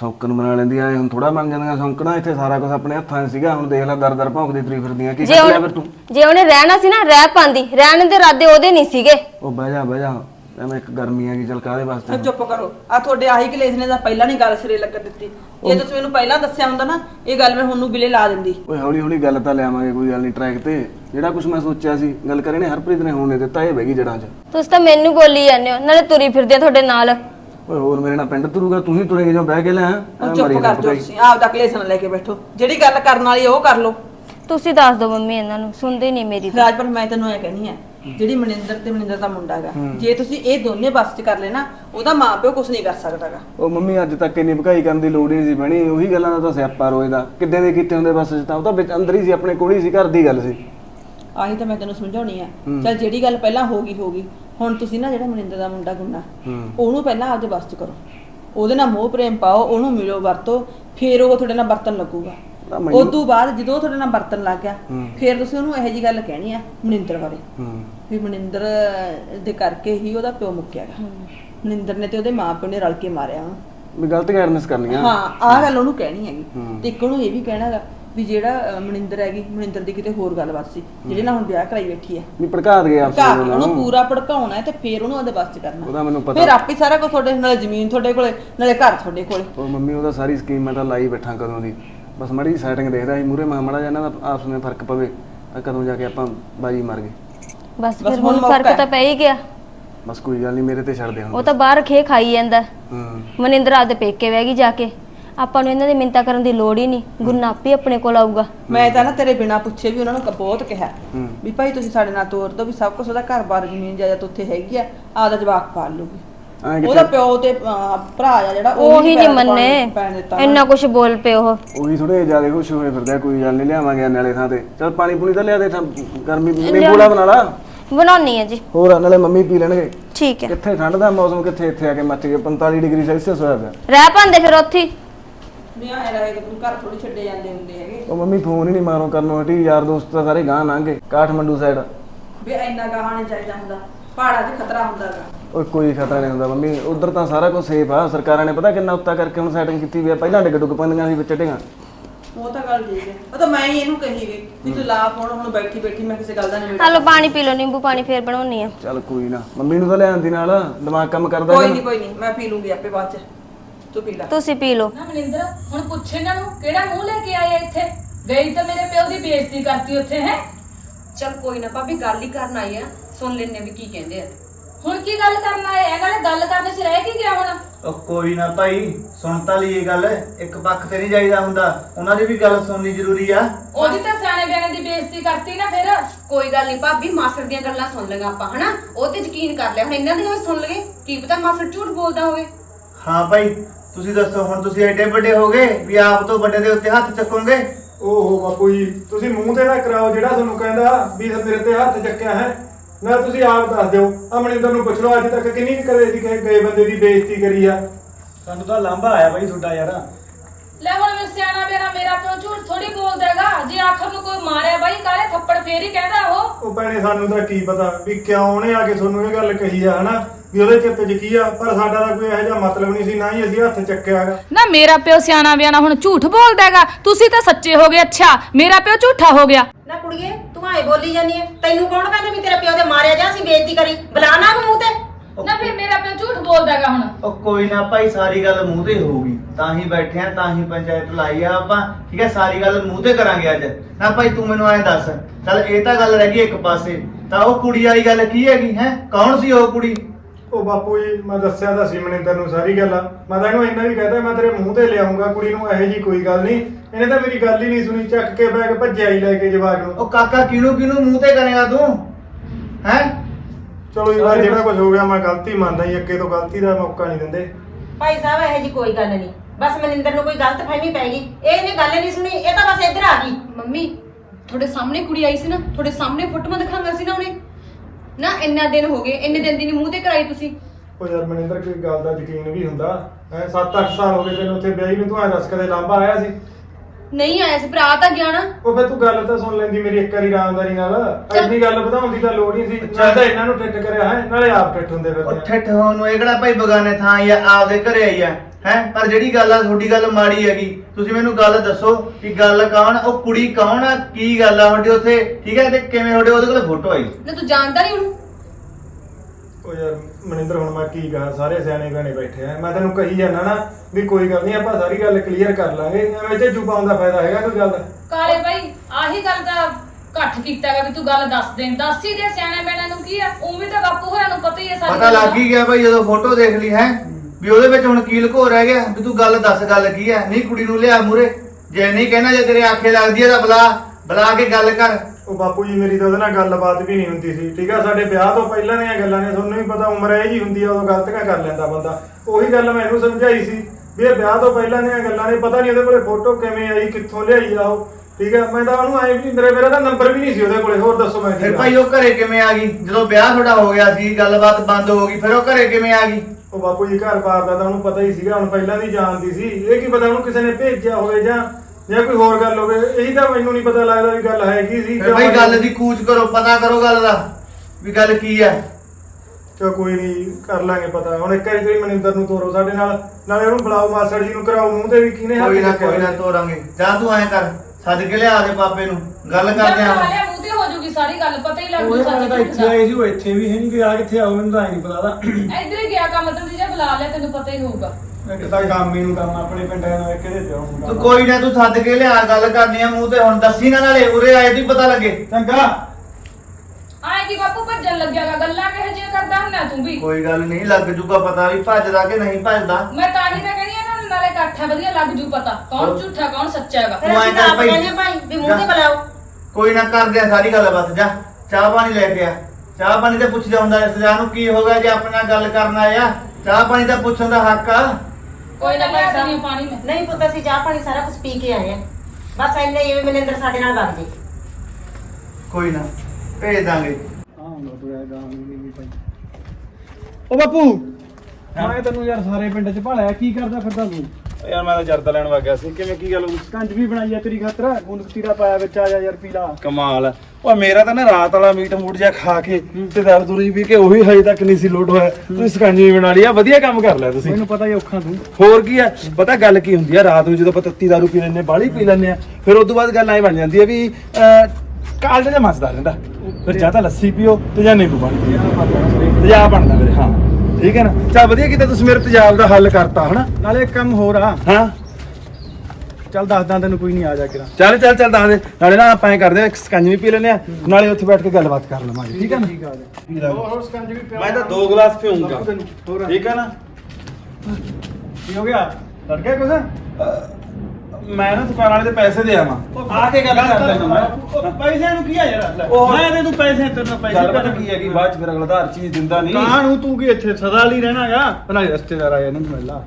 ਸੌਕਣ ਬਣਾ ਲੈਂਦੀ ਆ ਹੁਣ ਥੋੜਾ ਬਣ ਜਾਂਦੀਆਂ ਸੌਕਣਾ ਇੱਥੇ ਸਾਰਾ ਕੁਝ ਆਪਣੇ ਹੱਥਾਂ 'ਚ ਸੀਗਾ ਹੁਣ ਦੇਖ ਲੈ ਦਰ ਦਰ ਭੌਂਕਦੀ ਤੁਰੀ ਫਿਰਦੀਆਂ ਕੀ ਜੇ ਕਰ ਲਿਆ ਉਹ- ਫਿਰ ਤੂੰ? ਜੇ ਉਹਨੇ ਰਹਿਣਾ ਸੀ ਨਾ ਰਹਿ ਪਾਂਦੀ ਰਹਿਣ ਦੇ ਇਰਾਦੇ ਉਹਦੇ ਨਹੀਂ ਸੀਗੇ। ਉਹ ਬਹਿ ਜਾ ਬਹਿ ਜਾ ਐਵੇਂ ਇੱਕ ਗਰਮੀ ਹੈਗੀ ਚੱਲ ਕਾਹਦੇ ਵਾਸਤੇ? ਆ ਚੁੱਪ ਕਰੋ। ਆ ਤੁਹਾਡੇ ਆਹੀ ਕਲੇਸ਼ ਨੇ ਤਾਂ ਪਹਿਲਾਂ ਨਹੀਂ ਗੱਲ ਸਿਰੇ ਲੱਗਣ ਦਿੱਤੀ। ਜੇ ਤੁਸੀਂ ਮੈਨੂੰ ਪਹਿਲਾਂ ਦੱਸਿਆ ਹੁੰਦਾ ਨਾ ਇਹ ਗੱਲ ਮੈਂ ਹੁਣ ਨੂੰ ਬਿਲੇ ਲਾ ਦਿੰਦੀ। ਓਏ ਹੌਲੀ ਹੌਲੀ ਗੱਲ ਤਾਂ ਲਿਆਵਾਂਗੇ ਕੋਈ ਗੱਲ ਨਹੀਂ ਟਰੈਕ ਤੇ। ਜਿਹੜਾ ਕੁਝ ਮੈਂ ਸੋਚਿਆ ਸੀ ਗੱਲ ਕਰੇ ਨੇ ਹਰਪ੍ਰੀਤ ਨੇ ਹੋਣ ਨਹੀਂ ਦਿੱਤਾ ਇਹ ਬਹਿ ਗਈ ਜੜਾਂ 'ਚ। ਤੁਸੀਂ ਤਾਂ ਮੈਨੂੰ ਬੋਲੀ ਜਾਂਦੇ ਹੋ ਨਾਲੇ ਤੁਰੀ ਫਿਰਦੇ ਆ ਤੁਹਾਡੇ ਨਾਲ। ਓਏ ਹੋਰ ਮੇਰੇ ਨਾਲ ਪਿੰਡ ਤੁਰੂਗਾ ਤੂੰ ਹੀ ਤੁਰੇਂਗੇ ਜੋ ਬਹਿ ਕੇ ਲੈ ਹੁਣ ਚੁੱਪ ਕਰ ਜਾਓ ਤੁਸੀਂ ਆਪ ਦਾ ਕਲੇਸ਼ ਨਾ ਲੈ ਕੇ ਬੈਠੋ। ਜਿਹੜੀ ਗੱਲ ਕਰਨ ਵਾਲੀ ਉਹ ਕਰ ਲਓ। ਤੁਸੀਂ ਦੱਸ ਦਿਓ ਮੰਮੀ ਇਹਨਾਂ ਨੂੰ ਸੁਣਦੇ ਨਹੀਂ ਮੇਰੀ ਤਾਂ। ਰਾਜਪਾਲ ਮੈਂ ਤੈਨੂੰ ਇਹ ਕਹਿਣੀ ਆ ਜਿਹੜੀ ਮਨਿੰਦਰ ਤੇ ਮਨਿੰਦਰ ਦਾ ਮੁੰਡਾ ਹੈਗਾ ਜੇ ਤੁਸੀਂ ਇਹ ਦੋਨੇ ਬਸ ਚ ਕਰ ਲੈਣਾ ਉਹਦਾ ਮਾਪਿਓ ਕੁਝ ਨਹੀਂ ਕਰ ਸਕਦਾਗਾ। ਉਹ ਮੰਮੀ ਅੱਜ ਤੱਕ ਇੰਨੀ ਭਕਾਈ ਕਰਨ ਦੀ ਲੋੜ ਹੀ ਨਹੀਂ ਸੀ ਬਣੀ। ਉਹੀ ਗੱਲਾਂ ਦਾ ਤਾਂ ਸਿਆਪਾ ਰੋਏ ਦਾ। ਕਿੱਦਾਂ ਦੇ ਕੀਤੇ ਹੁੰਦੇ ਬਸ 'ਚ ਤਾਂ? ਉਹ ਤਾਂ ਵਿੱਚ ਅੰਦਰ ਹੀ ਸੀ ਆਪਣੇ ਕੋਲ ਹੀ ਸੀ ਘਰ ਦੀ ਗੱਲ ਸੀ। ਆਹੀ ਤਾਂ ਮੈਂ ਤੈਨੂੰ ਸਮਝਾਉਣੀ ਆ। ਚਲ ਜਿਹੜੀ ਗੱਲ ਪਹਿਲਾਂ ਹੋ ਗਈ ਹੋ ਗਈ। ਹੁਣ ਤੁਸੀਂ ਨਾ ਜਿਹੜਾ ਮਨਿੰਦਰ ਦਾ ਮੁੰਡਾ ਗੁੰਡਾ ਉਹਨੂੰ ਪਹਿਲਾਂ ਆਪਦੇ ਚ ਕਰੋ। ਉਹਦੇ ਨਾਲ ਮੋਹ ਪ੍ਰੇਮ ਪਾਓ ਉਹਨੂੰ ਮਿਲੋ ਵਰਤੋ ਫਿਰ ਉਹ ਤੁਹਾਡੇ ਨਾਲ ਵਰਤਨ ਲੱਗੂਗਾ। ਮੈਨੂੰ- ਉਸ ਤੋਂ ਬਾਅਦ ਜਦੋਂ ਉਹ ਤੁਹਾਡੇ ਨਾਲ ਵਰਤਨ ਲੱਗ ਗਿਆ ਫਿਰ ਤੁਸੀਂ ਉਹਨੂੰ ਇਹੋ ਜੀ ਗੱਲ ਕਹਿਣੀ ਆ ਮਨਿੰਦਰ ਬਾਰੇ। ਹੂੰ। ਵੀ ਮਨਿੰਦਰ ਦੇ ਕਰਕੇ ਹੀ ਉਹਦਾ ਪਿਓ ਮੁੱਕਿਆਗਾ ਮਨਿੰਦਰ ਨੇ ਤੇ ਉਹਦੇ ਮਾਪਿਓ ਨੇ ਰਲ ਕੇ ਮਾਰਿਆ। ਉਹਨੂੰ ਵੀ ਗਲਤ ਗੈਰਨੈਸ ਕਰਨੀਆਂ। ਹਾਂ ਆਹ ਗੱਲ ਉਹਨੂੰ ਕਹਿਣੀ ਹੈਗੀ। ਤੇ ਇੱਕ ਉਹਨੂੰ ਇਹ ਵੀ ਕਹਿਣਾਗਾ ਵੀ ਜਿਹੜਾ ਮਨਿੰਦਰ ਹੈਗੀ ਮਨਿੰਦਰ ਦੀ ਕਿਤੇ ਹੋਰ ਗੱਲਬਾਤ ਸੀ ਜਿਹੜੇ ਨਾਲ ਹੁਣ ਵਿਆਹ ਕਰਾਈ ਬੈਠੀ ਹੈ। ਵੀ ਭੜਕਾ ਆਪਸ ਘਰ ਵਿੱਚ ਉਹਨੂੰ ਪੂਰਾ ਭੜਕਾਉਣਾ ਹੈ ਤੇ ਫਿਰ ਉਹਨੂੰ ਉਹਦੇ ਬਸ ਚ ਕਰਨਾ ਉਹਦਾ ਮੈਨੂੰ ਪਤਾ। ਫਿਰ ਆਪੇ ਸਾਰਾ ਕੁਝ ਤੁਹਾਡੇ ਨਾਲੇ ਜ਼ਮੀਨ ਤੁਹਾਡੇ ਕੋਲੇ ਨਾਲੇ ਘਰ ਤੁਹਾਡੇ ਕੋਲੇ। ਉਹ ਮੰਮੀ ਉਹਦਾ ਸਾਰੀ ਸਕੀਮ ਮੈਂ ਤਾਂ ਲਾਈ ਬੈਠਾ ਕਦੋਂ ਦੀ। ਬਸ ਮੜੀ ਸੈਟਿੰਗ ਦੇਖਦਾ ਸੀ ਮੂਰੇ ਮਾਮੜਾ ਜਿਹਾ ਇਹਨਾਂ ਦਾ ਆਪਸ ਵਿੱਚ ਫ਼ਰਕ ਪਵੇ ਤਾਂ ਕਦੋਂ ਜਾ ਕੇ ਆਪਾਂ ਬਾਜੀ ਮਾਰ ਗਏ। ਬਸ ਫਿਰ ਹੁਣ ਫ਼ਰਕ। ਤਾਂ ਪੈ ਹੀ ਗਿਆ। ਬਸ ਕੋਈ ਗੱਲ ਨਹੀਂ ਮੇਰੇ ਤੇ ਛੱਡ ਦੇ ਹੁਣ ਉਹ ਤਾਂ ਬਾਹਰ ਖੇ ਖਾਈ ਜਾਂਦਾ। ਹੂੰ। ਮਨਿੰਦਰ ਆਪਦੇ ਪੇਕੇ ਬਹਿ ਗਈ ਜਾ ਕੇ। ਆਪਾਂ ਨੂੰ ਇਹਨਾਂ ਦੀ ਮਿੰਤਾ ਕਰਨ ਦੀ ਲੋੜ ਹੀ ਨਹੀਂ। ਗੁੰਨਾ ਆਪੇ ਆਪਣੇ ਕੋਲ ਆਊਗਾ। ਮੈਂ ਤਾਂ ਨਾ ਤੇਰੇ ਬਿਨਾ ਪੁੱਛੇ ਵੀ ਉਹਨਾਂ ਨੂੰ ਕ- ਬਹੁਤ ਕਿਹਾ। ਹੂੰ। ਵੀ ਭਾਈ ਤੁਸੀਂ ਸਾਡੇ ਨਾਲ ਤੋਰ ਦਿਓ ਵੀ ਸਭ ਕੁਝ ਉਹਦਾ ਘਰ-ਬਾਰ ਜ਼ਮੀਨ ਜਾਇਦਾਦ ਉੱਥੇ ਹੈਗੀ ਆ ਆਪਦਾ ਜਵਾਕ ਪਾਲ ਲੂਗੀ ਐਂ ਉਹਦਾ ਕਿਤੇ ਪਿਓ ਤੇ ਅਹ, ਭਰਾ ਆ ਜਿਹੜਾ ਉਹੀ ਨਹੀਂ ਪੈਰ ਮੰਨੇ। ਪੈਣ ਦਿੱਤਾ ਇੰਨਾ ਕੁਝ ਬੋਲ ਪਏ ਉਹ। ਉਹੀ ਥੋੜੇ ਜ਼ਿਆਦਾ ਖੁਸ਼ ਹੋਏ ਫਿਰਦੇ ਆ, ਕੋਈ ਗੱਲ ਨਹੀਂ ਲਿਆਵਾਂਗੇ ਨਾਲੇ ਥਾਂ ਤੇ। ਚਲ ਪਾਣੀ ਪੂਣੀ ਤਾਂ ਲਿਆ ਦੇ ਥਾਂ ਗਰਮੀ ਨਿੰਬੂਲਾ ਬਣਾ ਲਾ। ਬਣਾਉਣੀ ਹੈ ਜੀ। ਹੋਰ ਨਾਲੇ ਮੰਮੀ ਪੀ ਲੈਣਗੇ। ਠੀਕ ਹੈ ਕਿੱਥੇ ਠੰਡ ਦਾ ਮੌਸਮ ਕਿੱਥੇ ਇੱਥੇ ਆ ਕੇ ਮੱਚ ਗਏ 45 ਡਿਗਰੀ ਸੈਲਸੀਅਸ ਹੋਇਆ ਪਿਆ। ਰਹਿ ਪਾਂਦੇ ਫਿਰ ਉੱਥੇ ਹੀ। ਵੀ ਆਏ ਰਹੇਗਾ ਤੂੰ ਘਰ ਥੋੜੀ ਛੱਡੇ ਜਾਂਦੇ ਹੁੰਦੇ ਹੈਗੇ। ਉਹ ਮੰਮੀ ਫੋਨ ਹੀ ਨਹੀਂ ਮਾਰੋ ਕਰਨੋਂ ਹਟੀ ਯਾਰ ਦੋਸਤ ਤਾਂ ਸਾਰੇ ਗਾਂ ਲੰਘੇ ਕਾਠਮੰਡੂ ਸਾਈਡ ਵੀ ਇੰਨਾ ਗਾਹਾਂ ਨਹੀਂ ਚਾਹੀਦਾ ਹੁੰਦਾ ਪਹਾੜਾਂ 'ਚ ਖਤਰਾ ਹੁੰਦਾ ਗਾ ਓਏ ਕੋਈ ਖਤਰਾ ਨਹੀਂ ਹੁੰਦਾ ਮੰਮੀ ਉਧਰ ਤਾਂ ਸਾਰਾ ਕੁਝ ਸੇਫ ਆ ਸਰਕਾਰਾਂ ਨੇ ਪਤਾ ਕਿੰਨਾ ਉੱਤਾ ਕਰਕੇ ਹੁਣ ਸੈਟਿੰਗ ਕੀਤੀ ਵੀ ਆ ਪਹਿਲਾਂ ਡਿੱਗ ਡੁੱਗ ਪੈਂਦੀਆਂ ਸੀ ਵਿੱਚ ਢੇਗਾ। ਉਹ ਤਾਂ ਗੱਲ ਠੀਕ ਹੈ। ਉਹ ਤਾਂ ਮੈਂ ਹੀ ਇਹਨੂੰ ਕਹੀ ਗਈ ਵੀ ਤੂੰ ਲਾ ਫੋਨ ਹੁਣ ਬੈਠੀ ਬੈਠੀ ਮੈਂ ਕਿਸੇ ਗੱਲ ਦਾ ਨਹੀਂ ਆ ਲਓ ਪਾਣੀ ਪੀ ਲਓ ਨਿੰਬੂ ਪਾਣੀ ਫੇਰ ਬਣਾਉਣੀ ਆ। ਚੱਲ ਕੋਈ ਨਾ ਮੰਮੀ ਨੂੰ ਤਾਂ ਲਿਆਂਦੀ ਨਾਲ ਦਿਮਾਗ ਕੰਮ ਕਰਦਾ ਕੋਈ ਕਿ ਨਹੀਂ ਕੋਈ ਨਹੀਂ ਮੈਂ ਪੀ ਲੂੰਗੀ ਆਪੇ ਬਾਅਦ 'ਚ। ਤੂੰ ਪੀ ਲੈ। ਤੁਸੀਂ ਪੀ ਲਓ। ਨਾ ਮਨਿੰਦਰ ਹੁਣ ਪੁੱਛ ਇਹਨਾਂ ਨੂੰ ਕਿਹੜਾ ਮੂੰਹ ਲੈ ਕੇ ਆਏ ਆ ਇੱਥੇ? ਗਈ ਤਾਂ ਮੇਰੇ ਪਿਓ ਦੀ ਬੇਇੱਜ਼ਤੀ ਕਰਤੀ ਉੱਥੇ ਹੈ? ਚਲ ਕੋਈ ਨਾ ਭਾਬੀ ਗੱਲ ਹੀ ਕਰਨ ਆਈ ਆ। ਸੁਣ ਲੈਣੇ ਵੀ ਕੀ ਕਹਿੰਦੇ ਆ। ਹੁਣ ਕੀ ਗੱਲ ਕਰਨ ਆਏ? ਇਹਨਾਂ ਨੇ ਗੱਲ ਕਰਨ ਚ ਰਹਿ ਕੀ ਗਿਆ ਹੁਣ? ਉਹ ਕੋਈ ਨਾ ਭਾਈ ਸੁਣ ਤਾਂ ਲਈ ਇਹ ਗੱਲ। ਇੱਕ ਪੱਖ ਤੇ ਨਹੀਂ ਜਾਈਦਾ ਹੁੰਦਾ। ਉਹਨਾਂ ਦੀ ਵੀ ਗੱਲ ਸੁਣਨੀ ਜ਼ਰੂਰੀ ਆ। ਉਹਦੀ ਤਾਂ ਸਿਆਣੇ ਬਿਆਣੇ ਦੀ ਬੇਇੱਜ਼ਤੀ ਕਰਤੀ ਨਾ ਫਿਰ। ਕੋਈ ਗੱਲ ਨਹੀਂ ਭਾਬੀ ਮਾਸੜ ਦੀਆਂ ਗੱਲਾਂ ਸੁਣ ਲਈਆਂ ਆਪਾਂ ਹਨਾ? ਉਹ ਤੇ ਯਕੀਨ ਕਰ ਲਿਆ। ਹੁਣ ਇਹਨਾਂ ਦੀਆਂ ਵੀ ਸੁਣ ਲਈਏ। ਕੀ ਪਤਾ ਮਾਸੜ ਝੂਠ ਬੋਲਦਾ ਹੋਵੇ। ਹਾਂ ਭਾਈ ਤੁਸੀਂ ਦੱਸੋ ਹੁਣ ਤੁਸੀਂ ਐਡੇ ਵੱਡੇ ਹੋ ਗਏ ਵੀ ਆਪ ਤੋਂ ਵੱਡੇ ਦੇ ਉੱਤੇ ਹੱਥ ਚੱਕੋਗੇ? ਓਹੋ ਬਾਪੂ ਜੀ ਤੁਸੀਂ ਮੂੰਹ ਤੇ ਨਾ ਕਰਾਓ ਜਿਹੜਾ ਤੁਹਾਨੂੰ ਕਹਿੰਦਾ ਵੀ ਮੇਰੇ ਤੇ ਹੱਥ ਚੱਕਿਆ ਹੈ। ਨਾ ਤੁਸੀਂ ਆਪ ਦੱਸ ਦਿਓ ਅਮਰਿੰਦਰ ਨੂੰ ਪੁੱਛ ਲਓ ਅੱਜ ਤੱਕ ਕਿੰਨੀ ਕੁ ਕਦੇ ਸੀ ਕਿ ਗਏ ਬੰਦੇ ਦੀ ਬੇਇੱਜ਼ਤੀ ਕਰੀ ਆ? ਸਾਨੂੰ ਤਾਂ ਲਾਂਭਾ ਆਇਆ ਬਾਈ ਤੁਹਾਡਾ ਯਾਰ। ਲੈ ਹੁਣ ਮੈਂ ਸਿਆਣਾ ਬਿਆਣਾ ਮੇਰਾ ਪਿਓ ਝੂਠ ਥੋੜੀ ਬੋਲਦਾ ਹੈਗਾ। ਜੇ ਆਖਰ ਨੂੰ ਕੋਈ ਮਾਰਿਆ ਬਾਈ ਕਾਲੇ ਥੱਪੜ ਫੇਰ ਹੀ ਕਹਿੰਦਾ ਉਹ। ਉਹ ਭੈਣੇ ਸਾਨੂੰ ਤਾਂ ਕੀ ਪਤਾ ਵੀ ਕਿਉਂ ਉਹਨੇ ਆ ਕੇ ਤੁਹਾਨੂੰ ਇਹ ਗੱਲ ਕਹੀ ਆ ਹਨਾ? ਵੀ ਉਹਦੇ ਚਿੱਤ 'ਚ ਕੀ ਆ? ਪਰ ਸਾਡਾ ਤਾਂ ਕੋਈ ਇਹੋ ਜਿਹਾ ਮਤਲਬ ਨਹੀਂ ਸੀ ਨਾ ਹੀ ਅਸੀਂ ਹੱਥ ਚੱਕਿਆ ਹੈਗਾ। ਨਾ ਮੇਰਾ ਪਿਓ ਸਿਆਣਾ ਬਿਆਣਾ ਹੁਣ ਝੂਠ ਬੋਲਦਾ ਹੈਗਾ। ਤੁਸੀਂ ਤਾਂ ਸੱਚੇ ਹੋ ਗਏ ਅੱਛਾ। ਮੇਰਾ ਪਿਓ ਝੂਠਾ ਹੋ ਗਿਆ। ਨਾ ਕੁੜੀਏ ਤੂੰ ਆਏ ਬੋਲੀ ਜਾਨੀ ਐ। ਤੈਨੂੰ ਕੌਣ ਕਹਿੰਦਾ ਵੀ ਤੇਰੇ ਪਿਓ ਦੇ ਮਾਰਿਆ ਜਾਂ ਅਸੀਂ ਬੇਇੱਜ਼ਤੀ ਕਰੀ? ਬੁਲਾ ਨਾ ਉਹਨੂੰ ਮੂੰਹ ਤੇ। ਨਾ ਫਿਰ ਮੇਰਾ ਪਿਓ ਝੂਠ ਬੋਲਦਾ ਹੈਗਾ ਹੁਣ। ਉਹ ਕੋਈ ਨਾ ਭਾਈ ਸਾਰੀ ਗੱਲ ਮੂੰਹ ਤੇ ਹੋਊਗੀ। ਤਾਂ ਹੀ ਬੈਠੇ ਆ ਤਾਂ ਹੀ ਪੰਚਾਇਤ ਲਾਈ ਆ ਆਪਾਂ। ਠੀਕ ਹੈ ਸਾਰੀ ਗੱਲ ਮੂੰਹ ਤੇ ਕਰਾਂਗੇ ਅੱਜ। ਨਾ ਭਾਈ ਤੂੰ ਮੈਨੂੰ ਐਂ ਦੱਸ। ਚੱਲ ਇਹ ਤਾਂ ਗੱਲ ਰਹਿ ਗਈ ਇੱਕ ਪਾਸੇ। ਤਾਂ ਉਹ ਕੁੜੀ ਵਾਲੀ ਗੱਲ ਕੀ ਹੈਗੀ ਹੈ? ਕੌਣ ਸੀ ਉਹ ਕੁੜੀ? ਉਹ ਬਾਪੂ ਜੀ ਮੈਂ ਦੱਸਿਆ ਤਾਂ ਸੀ ਮਨਿੰਦਰ ਨੂੰ ਸਾਰੀ ਗੱਲ। ਮੈਂ ਤਾਂ ਇਹਨੂੰ ਇੰਨਾ ਵੀ ਕਹਤਾ ਮੈਂ ਤੇਰੇ ਮੂੰਹ ਤੇ ਲਿਆਉਂਗਾ ਕੁੜੀ ਨੂੰ ਇਹੋ ਜੀ ਕੋਈ ਗੱਲ ਨਹੀਂ। ਇਹਨੇ ਤਾਂ ਮੇਰੀ ਗੱਲ ਹੀ ਨਹੀਂ ਸੁਣੀ ਚੱਕ ਕੇ ਬੈਗ ਭੱਜਿਆ ਹੀ ਲੈ ਕੇ ਜਵਾਕ ਨੂੰ। ਉਹ ਕਾਕਾ ਕਿਹਨੂੰ ਕਿਹਨੂੰ ਮੂੰਹ ਤੇ ਕਰੇਗਾ ਤੂੰ? ਹੈ? ਚਲੋ ਜੀ ਬਾਈ ਜਿਹੜਾ ਕੁਝ ਹੋ ਗਿਆ ਮੈਂ ਗਲਤੀ ਮੰਨਦਾ ਜੀ ਅੱਗੇ ਤੋਂ ਗਲਤੀ ਦਾ ਮੌਕਾ ਨਹੀਂ ਦਿੰਦੇ। ਭਾਈ ਸਾਹਿਬ ਇਹੋ ਜੀ ਕੋਈ ਗੱਲ ਨਹੀਂ। ਬਸ ਮਨਿੰਦਰ ਨੂੰ ਕੋਈ ਗਲਤ ਫਹਿਮੀ ਪੈ ਗਈ। ਇਹ ਇਹਨੇ ਗੱਲ ਨਹੀਂ ਸੁਣੀ ਇਹ ਤਾਂ ਬਸ ਇੱਧਰ ਆ ਗਈ। ਮੰਮੀ ਤੁਹਾਡੇ ਸਾਹਮਣੇ ਕੁੜੀ ਆਈ ਸੀ ਨਾ ਤੁਹਾਡੇ ਸਾਹਮਣੇ ਫੋਟੋਆਂ ਦਿਖਾਉਂਦਾ ਸੀ ਨਾ ਉਹਨੇ। ਨਾ ਇੰਨਾ ਦਿਨ ਹੋ ਗਏ ਇੰਨੇ ਦਿਨ ਦੀ ਨਹੀਂ ਮੂੰਹ ਤੇ ਕਰਾਈ ਤੁਸੀਂ। ਉਹ ਯਾਰ ਮਨਿੰਦਰ ਕੋਈ ਗੱਲ ਦਾ ਯਕੀਨ ਵੀ ਹੁੰਦਾ। ਐ 7-8 ਸਾਲ ਹੋ ਗਏ ਤੈਨੂੰ ਉੱਥੇ ਵਿਆਹੀ ਨੂੰ ਤੂੰ ਐ ਦੱਸ ਕਦੇ ਲਾਂਬਾ ਆਇਆ ਸੀ? ਨਹੀਂ ਆਇਆ ਸੀ ਭਰਾ ਤਾਂ ਗਿਆ ਨਾ। ਉਹ ਫਿਰ ਤੂੰ ਗੱਲ ਤਾਂ ਸੁਣ ਲੈਂਦੀ ਮੇਰੀ ਇੱਕ ਵਾਰੀ ਆਰਾਮਦਾਰੀ ਨਾਲ। ਐਡੀ ਗੱਲ ਵਧਾਉਣ ਦੀ ਤਾਂ ਲੋੜ ਨਹੀਂ ਸੀ। ਮੈਂ ਤਾਂ ਇਹਨਾਂ ਨੂੰ ਟਿੱਟ ਕਰਿਆ ਹੈ ਨਾਲੇ ਆਪ ਟਿੱਟ ਹੁੰਦੇ ਉਹ ਫਿਰਦੇ। ਠੱਠ ਹੋਣ ਨੂੰ ਇਹ ਕਿਹੜਾ ਭਾਈ ਬਗਾਨੇ ਥਾਂ ਆਈ ਆ ਆਪਦੇ ਘਰੇ ਆਈ ਆ ਹੈ? ਪਰ ਜਿਹੜੀ ਗੱਲ ਆ ਤੁਹਾਡੀ ਗੱਲ ਮਾੜੀ ਹੈਗੀ। ਤੁਸੀਂ ਮੈਨੂੰ ਗੱਲ ਦੱਸੋ ਕਿ ਗੱਲ ਕੌਣ ਉਹ ਕੁੜੀ ਕੌਣ ਆ ਕੀ ਗੱਲ ਆ ਤੁਹਾਡੀ ਉੱਥੇ? ਠੀਕ ਹੈ ਤੇ ਕਿਵੇਂ ਤੁਹਾਡੇ ਉਹਦੇ ਕੋਲ ਫੋਟੋ ਆਈ? ਨਾ ਤੂੰ ਜਾਣਦਾ ਨਹੀਂ ਉਹਨੂੰ। ਉਹ ਯਾਰ ਮਨਿੰਦਰ ਹੁਣ ਮੈਂ ਕੀ ਕਹਾਂ? ਸਾਰੇ ਸਿਆਣੇ ਗਾਣੇ ਬੈਠੇ ਆ। ਮੈਂ ਤੈਨੂੰ ਕਹੀ ਜਾਣਾ ਨਾ ਵੀ ਕੋਈ ਗੱਲ ਨਹੀਂ ਆਪਾਂ ਸਾਰੀ ਗੱਲ ਕਲੀਅਰ ਕਰ ਲਾਂਗੇ। ਐਵੇਂ ਤੇ ਪਾਉਣ ਦਾ ਫਾਇਦਾ ਹੈਗਾ ਕੋਈ ਗੱਲ? ਦਾ ਕਾਲੇ ਬਾਈ ਆਹੀ ਗੱਲ ਦਾ ਘੱਟ ਕੀਤਾ ਹੈਗਾ ਵੀ ਤੂੰ ਗੱਲ ਦੱਸ ਦੇ ਦੱਸ ਹੀ ਦੇ ਸਿਆਣੇ ਬਿਆਣਾ ਨੂੰ ਕੀ ਆ? ਉਵੇਂ ਤਾਂ ਬਾਪੂ ਹੋਰਾਂ ਨੂੰ ਪਤਾ ਹੀ ਹੈ ਸਾਰੀ ਪਤਾ ਗੱਲ। ਦਾ। ਲੱਗ ਹੀ ਗਿਆ ਭਾਈ ਜਦੋਂ ਫੋਟੋ ਦੇਖ ਲਈ ਹੈ? ਵੀ ਉਹਦੇ ਵਿੱਚ ਹੁਣ ਕੀ ਲੁਕੋ ਰਹਿ ਗਿਆ? ਵੀ ਤੂੰ ਗੱਲ ਦੱਸ ਗੱਲ ਕੀ ਹੈ ਨਹੀਂ ਕੁੜੀ ਨੂੰ ਲਿਆ ਮੂਰੇ ਜੇ ਨਹੀਂ ਕਹਿਣਾ ਜੇ ਤੇਰੇ ਆਖੇ ਲੱਗਦੀ ਹੈ ਤਾਂ ਬੁਲਾ ਬੁਲਾ ਕੇ ਗੱਲ ਕਰ। ਉਹ ਬਾਪੂ ਜੀ ਮੇਰੀ ਤਾਂ ਉਹਦੇ ਨਾਲ ਗੱਲਬਾਤ ਵੀ ਨਹੀਂ ਹੁੰਦੀ ਸੀ ਠੀਕ ਆ? ਸਾਡੇ ਵਿਆਹ ਤੋਂ ਪਹਿਲਾਂ ਦੀਆਂ ਗੱਲਾਂ ਨੇ ਤੁਹਾਨੂੰ ਵੀ ਪਤਾ ਉਮਰ ਇਹ ਜੀ ਹੁੰਦੀ ਆ ਉਦੋਂ ਗਲਤੀਆਂ ਕਰ ਲੈਂਦਾ ਬੰਦਾ। ਉਹੀ ਗੱਲ ਮੈਂ ਇਹਨੂੰ ਸਮਝਾਈ ਸੀ ਵੀ ਇਹ ਵਿਆਹ ਤੋਂ ਪਹਿਲਾਂ ਦੀਆਂ ਗੱਲਾਂ ਨੇ ਪਤਾ ਨਹੀਂ ਉਹਦੇ ਕੋਲੇ ਫੋਟੋ ਕਿਵੇਂ ਆਈ ਕਿੱਥੋਂ ਲਿਆਈ ਆ ਉਹ ਠੀਕ ਆ? ਮੈਂ ਤਾਂ ਉਹਨੂੰ ਆਏ ਵੀ ਮੇਰੇ ਮੇਰਾ ਤਾਂ ਨੰਬਰ ਵੀ ਨਹੀਂ ਸੀ ਉਹਦੇ ਕੋਲੇ ਹੋਰ ਦੱਸੋ ਮੈਂ ਕੀ ਫਿਰ? ਭਾਈ ਉਹ ਘਰੇ ਕਿਵੇਂ ਆ ਗਈ? ਜਦੋਂ ਵਿਆਹ ਤੁਹਾਡਾ ਹੋ ਗਿਆ ਸੀ ਗੱਲਬਾਤ ਬੰਦ ਹੋ ਗਈ ਫਿਰ ਉਹ ਘਰੇ ਕਿਵੇਂ ਆ ਗਈ? ਉਹ ਬਾਪੂ ਜੀ ਘਰ-ਬਾਰ ਦਾ ਤਾਂ ਉਹਨੂੰ ਪਤਾ ਹੀ ਸੀਗਾ ਹੁਣ ਪਹਿਲਾਂ ਦੀ ਜਾਣਦੀ ਸੀ। ਇਹ ਕੀ ਪਤਾ ਉਹਨੂੰ ਕਿਸੇ ਨੇ ਭੇਜਿਆ ਹੋਵੇ ਜਾਂ ਜਾਂ ਕੋਈ ਹੋਰ ਗੱਲ ਹੋਵੇ ਇਹੀ ਤਾਂ ਮੈਨੂੰ ਨਹੀਂ ਪਤਾ ਲੱਗਦਾ ਵੀ ਗੱਲ ਹੈ ਕੀ ਸੀ ਫਿਰ ਭਾਈ ਗੱਲ ਦੀ ਕੂਚ ਕਰੋ ਪਤਾ ਕਰੋ ਗੱਲ ਦਾ ਵੀ ਗੱਲ ਕੀ ਹੈ। ਚਲੋ ਕੋਈ ਨਹੀਂ ਕਰ ਲਾਂਗੇ ਪਤਾ। ਹੁਣ ਇੱਕ ਵਾਰੀ ਤੁਸੀਂ ਮਨਿੰਦਰ ਨੂੰ ਤੋਰੋ ਸਾਡੇ ਨਾਲ ਨਾਲੇ ਉਹਨੂੰ ਬੁਲਾਓ ਮਾਸੜ ਜੀ ਨੂੰ ਕਰਾਓ ਮੂੰਹ ਤੇ ਵੀ ਕਿਹਨੇ ਕੋਈ ਨਾ ਚੱਕਿਆ ਕੋਈ ਨਾ। ਤੋਰਾਂਗੇ। ਜਾਂ ਤੂੰ ਐਂ ਕਰ ਸੱਦ ਕੇ ਲਿਆ ਦੇ ਪਾਪੇ ਨੂੰ। ਗੱਲ ਕਰਦੇ ਜਦ ਆਂ ਤੇ ਜੂਗੀ ਸਾਰੀ ਗੱਲ ਪਤਾ ਹੀ ਲੱਗ ਜੂ ਉਹਦੇ ਸੱਚ ਨਾਲ ਤਾਂ ਇੱਥੇ ਆਏ ਸੀ ਉਹ ਇੱਥੇ ਵੀ ਹੈ ਨਹੀਂ ਕਿ ਆ ਕਿੱਥੇ ਆਉ ਮੈਨੂੰ ਤਾਂ ਐ ਨਹੀਂ ਪਤਾ ਦਾ ਇੱਧਰ ਹੀ ਗਿਆ ਕੰਮ ਤੈਨੂੰ ਜੇ ਬੁਲਾ ਲਿਆ ਤੈਨੂੰ ਪਤਾ ਹੀ ਹੋਊਗਾ। ਇੱਕ ਤਾਂ ਕੰਮ ਹੀ ਨੂੰ ਕਰਨਾ ਆਪਣੇ ਪਿੰਡਾਂ ਨਾਲ ਕਿਹਦੇ ਤੇ ਆਉਂਗਾ ਤੂੰ ਕੋਈ ਨਾ ਤੂੰ ਸੱਦ ਕੇ ਲਿਆ ਗੱਲ ਕਰਨੀ ਆ ਮੂੰਹ ਤੇ ਹੁਣ ਦੱਸੀ ਨਾ ਨਾਲੇ ਉਰੇ ਆਏ ਦੀ ਪਤਾ ਲੱਗੇ। ਚੰਗਾ। ਆਏ ਕੀ ਬਾਪੂ ਭੱਜਣ ਲੱਗਿਆਗਾ ਗੱਲਾਂ ਕਿਹੋ ਜਿਹੀਆਂ ਕਰਦਾ ਹੁੰਦਾ ਤੂੰ ਵੀ? ਕੋਈ ਗੱਲ ਨਹੀਂ ਲੱਗ ਜੂਗਾ ਪਤਾ ਵੀ ਭੱਜਦਾ ਕਿ ਨਹੀਂ ਭੱਜਦਾ। ਮੈਂ ਤਾਂ ਹੀ ਤਾਂ ਕਹਿੰਦੀ ਆ ਨਾ ਨਾਲੇ ਇਕੱਠਾ ਵਧੀਆ ਲੱਗ ਜੂ ਪਤਾ ਕੌਣ ਝੂਠਾ ਕੌਣ ਸੱਚਾ ਹੈਗਾ। ਫਿਰ ਅਸੀਂ ਤਾਂ ਆਪ ਕਹਿੰਦੇ ਭਾਈ ਵੀ ਮੂੰਹ ਤੇ ਬੁਲਾਓ। ਕੋਈ ਨਾ ਕਰਦੇ ਆ ਸਾਰੀ ਗੱਲ ਬਸ ਜਾ ਚਾਹ ਪਾਣੀ ਲੈ ਕੇ ਆ। ਚਾਹ ਪਾਣੀ ਤੇ ਪੁੱਛਦਾ ਹੁੰਦਾ ਰਿਸ਼ਤੇਦਾਰ ਨੂੰ ਕੀ ਹੋ ਗਿਆ ਜੇ ਆਪਣੇ ਗੱਲ ਕਰਨ ਆਇਆ ਚਾਹ ਪਾਣੀ ਤਾਂ ਪੁੱਛਣ ਦਾ ਹੱਕ ਆ? ਕੋਈ ਨਾ ਲਿਆ ਦਿੰਦੀ ਪਾਣੀ ਮੈਂ ਨਹੀਂ ਪੁੱਤ ਅਸੀਂ ਚਾਹ ਪਾਣੀ ਸਾਰਾ ਕੁਝ ਪੀ ਕੇ ਆਏ ਆ। ਬਸ ਇੰਨੇ ਹੀ ਮਨਿੰਦਰ ਸਾਡੇ ਨਾਲ ਵਗ ਜੇ। ਕੋਈ ਨਾ ਭੇਜ ਦਾਂਗੇ। ਓ ਬਾਪੂ ਮੈਂ ਤੈਨੂੰ ਯਾਰ ਸਾਰੇ ਪਿੰਡ ਚ ਭਾਲਿਆ ਕੀ ਕਰਦਾ ਫਿਰਦਾ ਤੂੰ? ਯਾਰ ਮੈਂ ਤਾਂ ਜਰਦਾ ਲੈਣ ਵਗ ਗਿਆ ਸੀ। ਕਿਵੇਂ ਕੀ ਗੱਲ ਹੋਈ ਕੰਜ ਵੀ ਬਣਾਈ ਆ ਤੇਰੀ ਖਾਤਰ ਗੁੰਦ ਕਤੀਰਾ ਪਾਇਆ ਵਿੱਚ ਆ ਜਾ ਯਾਰ ਪੀਲਾ। ਕਮਾਲ। ਆ। ਉਹ ਮੇਰਾ ਤਾਂ ਨਾ ਰਾਤ ਵਾਲਾ ਮੀਟ ਮੂਟ ਜਿਹਾ ਖਾ ਕੇ ਤੇ ਦਰਦ ਦੁਰੀ ਵੀ ਕਿ ਉਹੀ ਹਜੇ ਤੱਕ ਨਹੀਂ ਸੀ ਲੋਡ ਹੋਇਆ। ਤੁਸੀਂ ਸਕੰਜੀ ਵੀ ਬਣਾ ਲਈ ਆ ਵਧੀਆ ਕੰਮ ਕਰ ਲਿਆ ਤੁਸੀਂ। ਮੈਨੂੰ ਪਤਾ ਹੀ ਔਖਾ ਤੂੰ। ਹੋਰ ਕੀ ਆ? ਪਤਾ ਗੱਲ ਕੀ ਹੁੰਦੀ ਆ ਰਾਤ ਨੂੰ ਜਦੋਂ ਆਪਾਂ ਤੱਤੀ ਦਾਰੂ ਪੀ ਲੈਂਦੇ ਬਾਲੀ ਪੀ ਲੈਂਦੇ ਆ ਫਿਰ ਉਸ ਤੋਂ ਬਾਅਦ ਗੱਲ ਐ ਬਣ ਜਾਂਦੀ ਆ ਵੀ ਕਾਲਜਾ ਜਿਹਾ ਮੱਚਦਾ ਰਹਿੰਦਾ। ਫਿਰ ਜਾਂ ਤਾਂ ਲੱਸੀ ਪੀਓ ਤੇ ਜਾਂ ਨਿੰਬੂ ਪਾਣੀ ਪੀਓ। ਤੇ ਜਾਂ ਬਣਦਾ ਮੇਰੇ ਹਾਂ। ਠੀਕ ਹੈ ਨਾ? ਚਾ ਵਧੀਆ ਕੀਤਾ ਤੁਸੀਂ ਮੇਰੇ ਤੇਜ਼ਾਬ ਦਾ ਹੱਲ ਕਰਤਾ ਹਨਾ? ਨਾਲੇ ਇੱਕ ਕੰਮ ਹੋਰ ਆ। ਹਾਂ। ਚੱਲ ਦੱਸਦਾ ਤੈਨੂੰ ਕੋਈ ਨਹੀਂ ਆ ਜਾ ਕੇ ਚੱਲ ਚੱਲ ਚੱਲ ਦੱਸ ਦੇ। ਨਾਲੇ ਨਾ ਆਪਾਂ ਐ ਕਰਦੇ ਆ ਇੱਕ ਸਕੰਜ ਵੀ ਪੀ ਲੈਨੇ ਆ ਨਾਲੇ ਉੱਥੇ ਬੈਠ ਕੇ ਗੱਲਬਾਤ ਕਰ ਲਵਾਂਗੇ ਠੀਕ ਹੈ ਨਾ? ਠੀਕ ਆ ਲੈ। ਹੋਰ ਸਕੰਜ ਵੀ ਪਿਆ। ਮੈਂ ਤਾਂ ਦੋ ਗਲਾਸ ਪੀਉਂਗਾ ਠੀਕ ਹੈ ਨਾ? ਕੀ ਹੋ ਗਿਆ? ਲੜ ਗਿਆ ਕੁਛ? ਮੈਂ ਨਾ ਦੁਕਾਨ ਵਾਲੇ ਦੇ ਪੈਸੇ ਦੇ ਆਵਾਂ। ਆ ਕੇ ਗੱਲ ਕਰ ਲੈਣਾ ਮੈਂ। ਪੈਸੇ ਨੂੰ ਕੀ ਆ ਯਾਰ? ਮੈਂ ਤੇ ਤੂੰ ਪੈਸੇ ਤੇਰੇ ਨਾਲ ਪੈਸੇ ਗੱਲ ਪਤਾ ਕੀ ਹੈਗੀ ਬਾਅਦ ਚ ਫਿਰ ਅਗਲਾ ਧਾਰ ਚੀਜ਼ ਦਿੰਦਾ ਨਹੀਂ। ਕਾਹ ਨੂੰ ਤੂੰ ਕੀ ਇੱਥੇ ਸਦਾ ਲਈ ਰਹਿਣਾਗਾ? ਭਲਾ ਰਿਸ਼ਤੇਦਾਰ ਆਇਆ ਇਹਨਾਂ ਨੂੰ ਮਿਲ ਲਾ।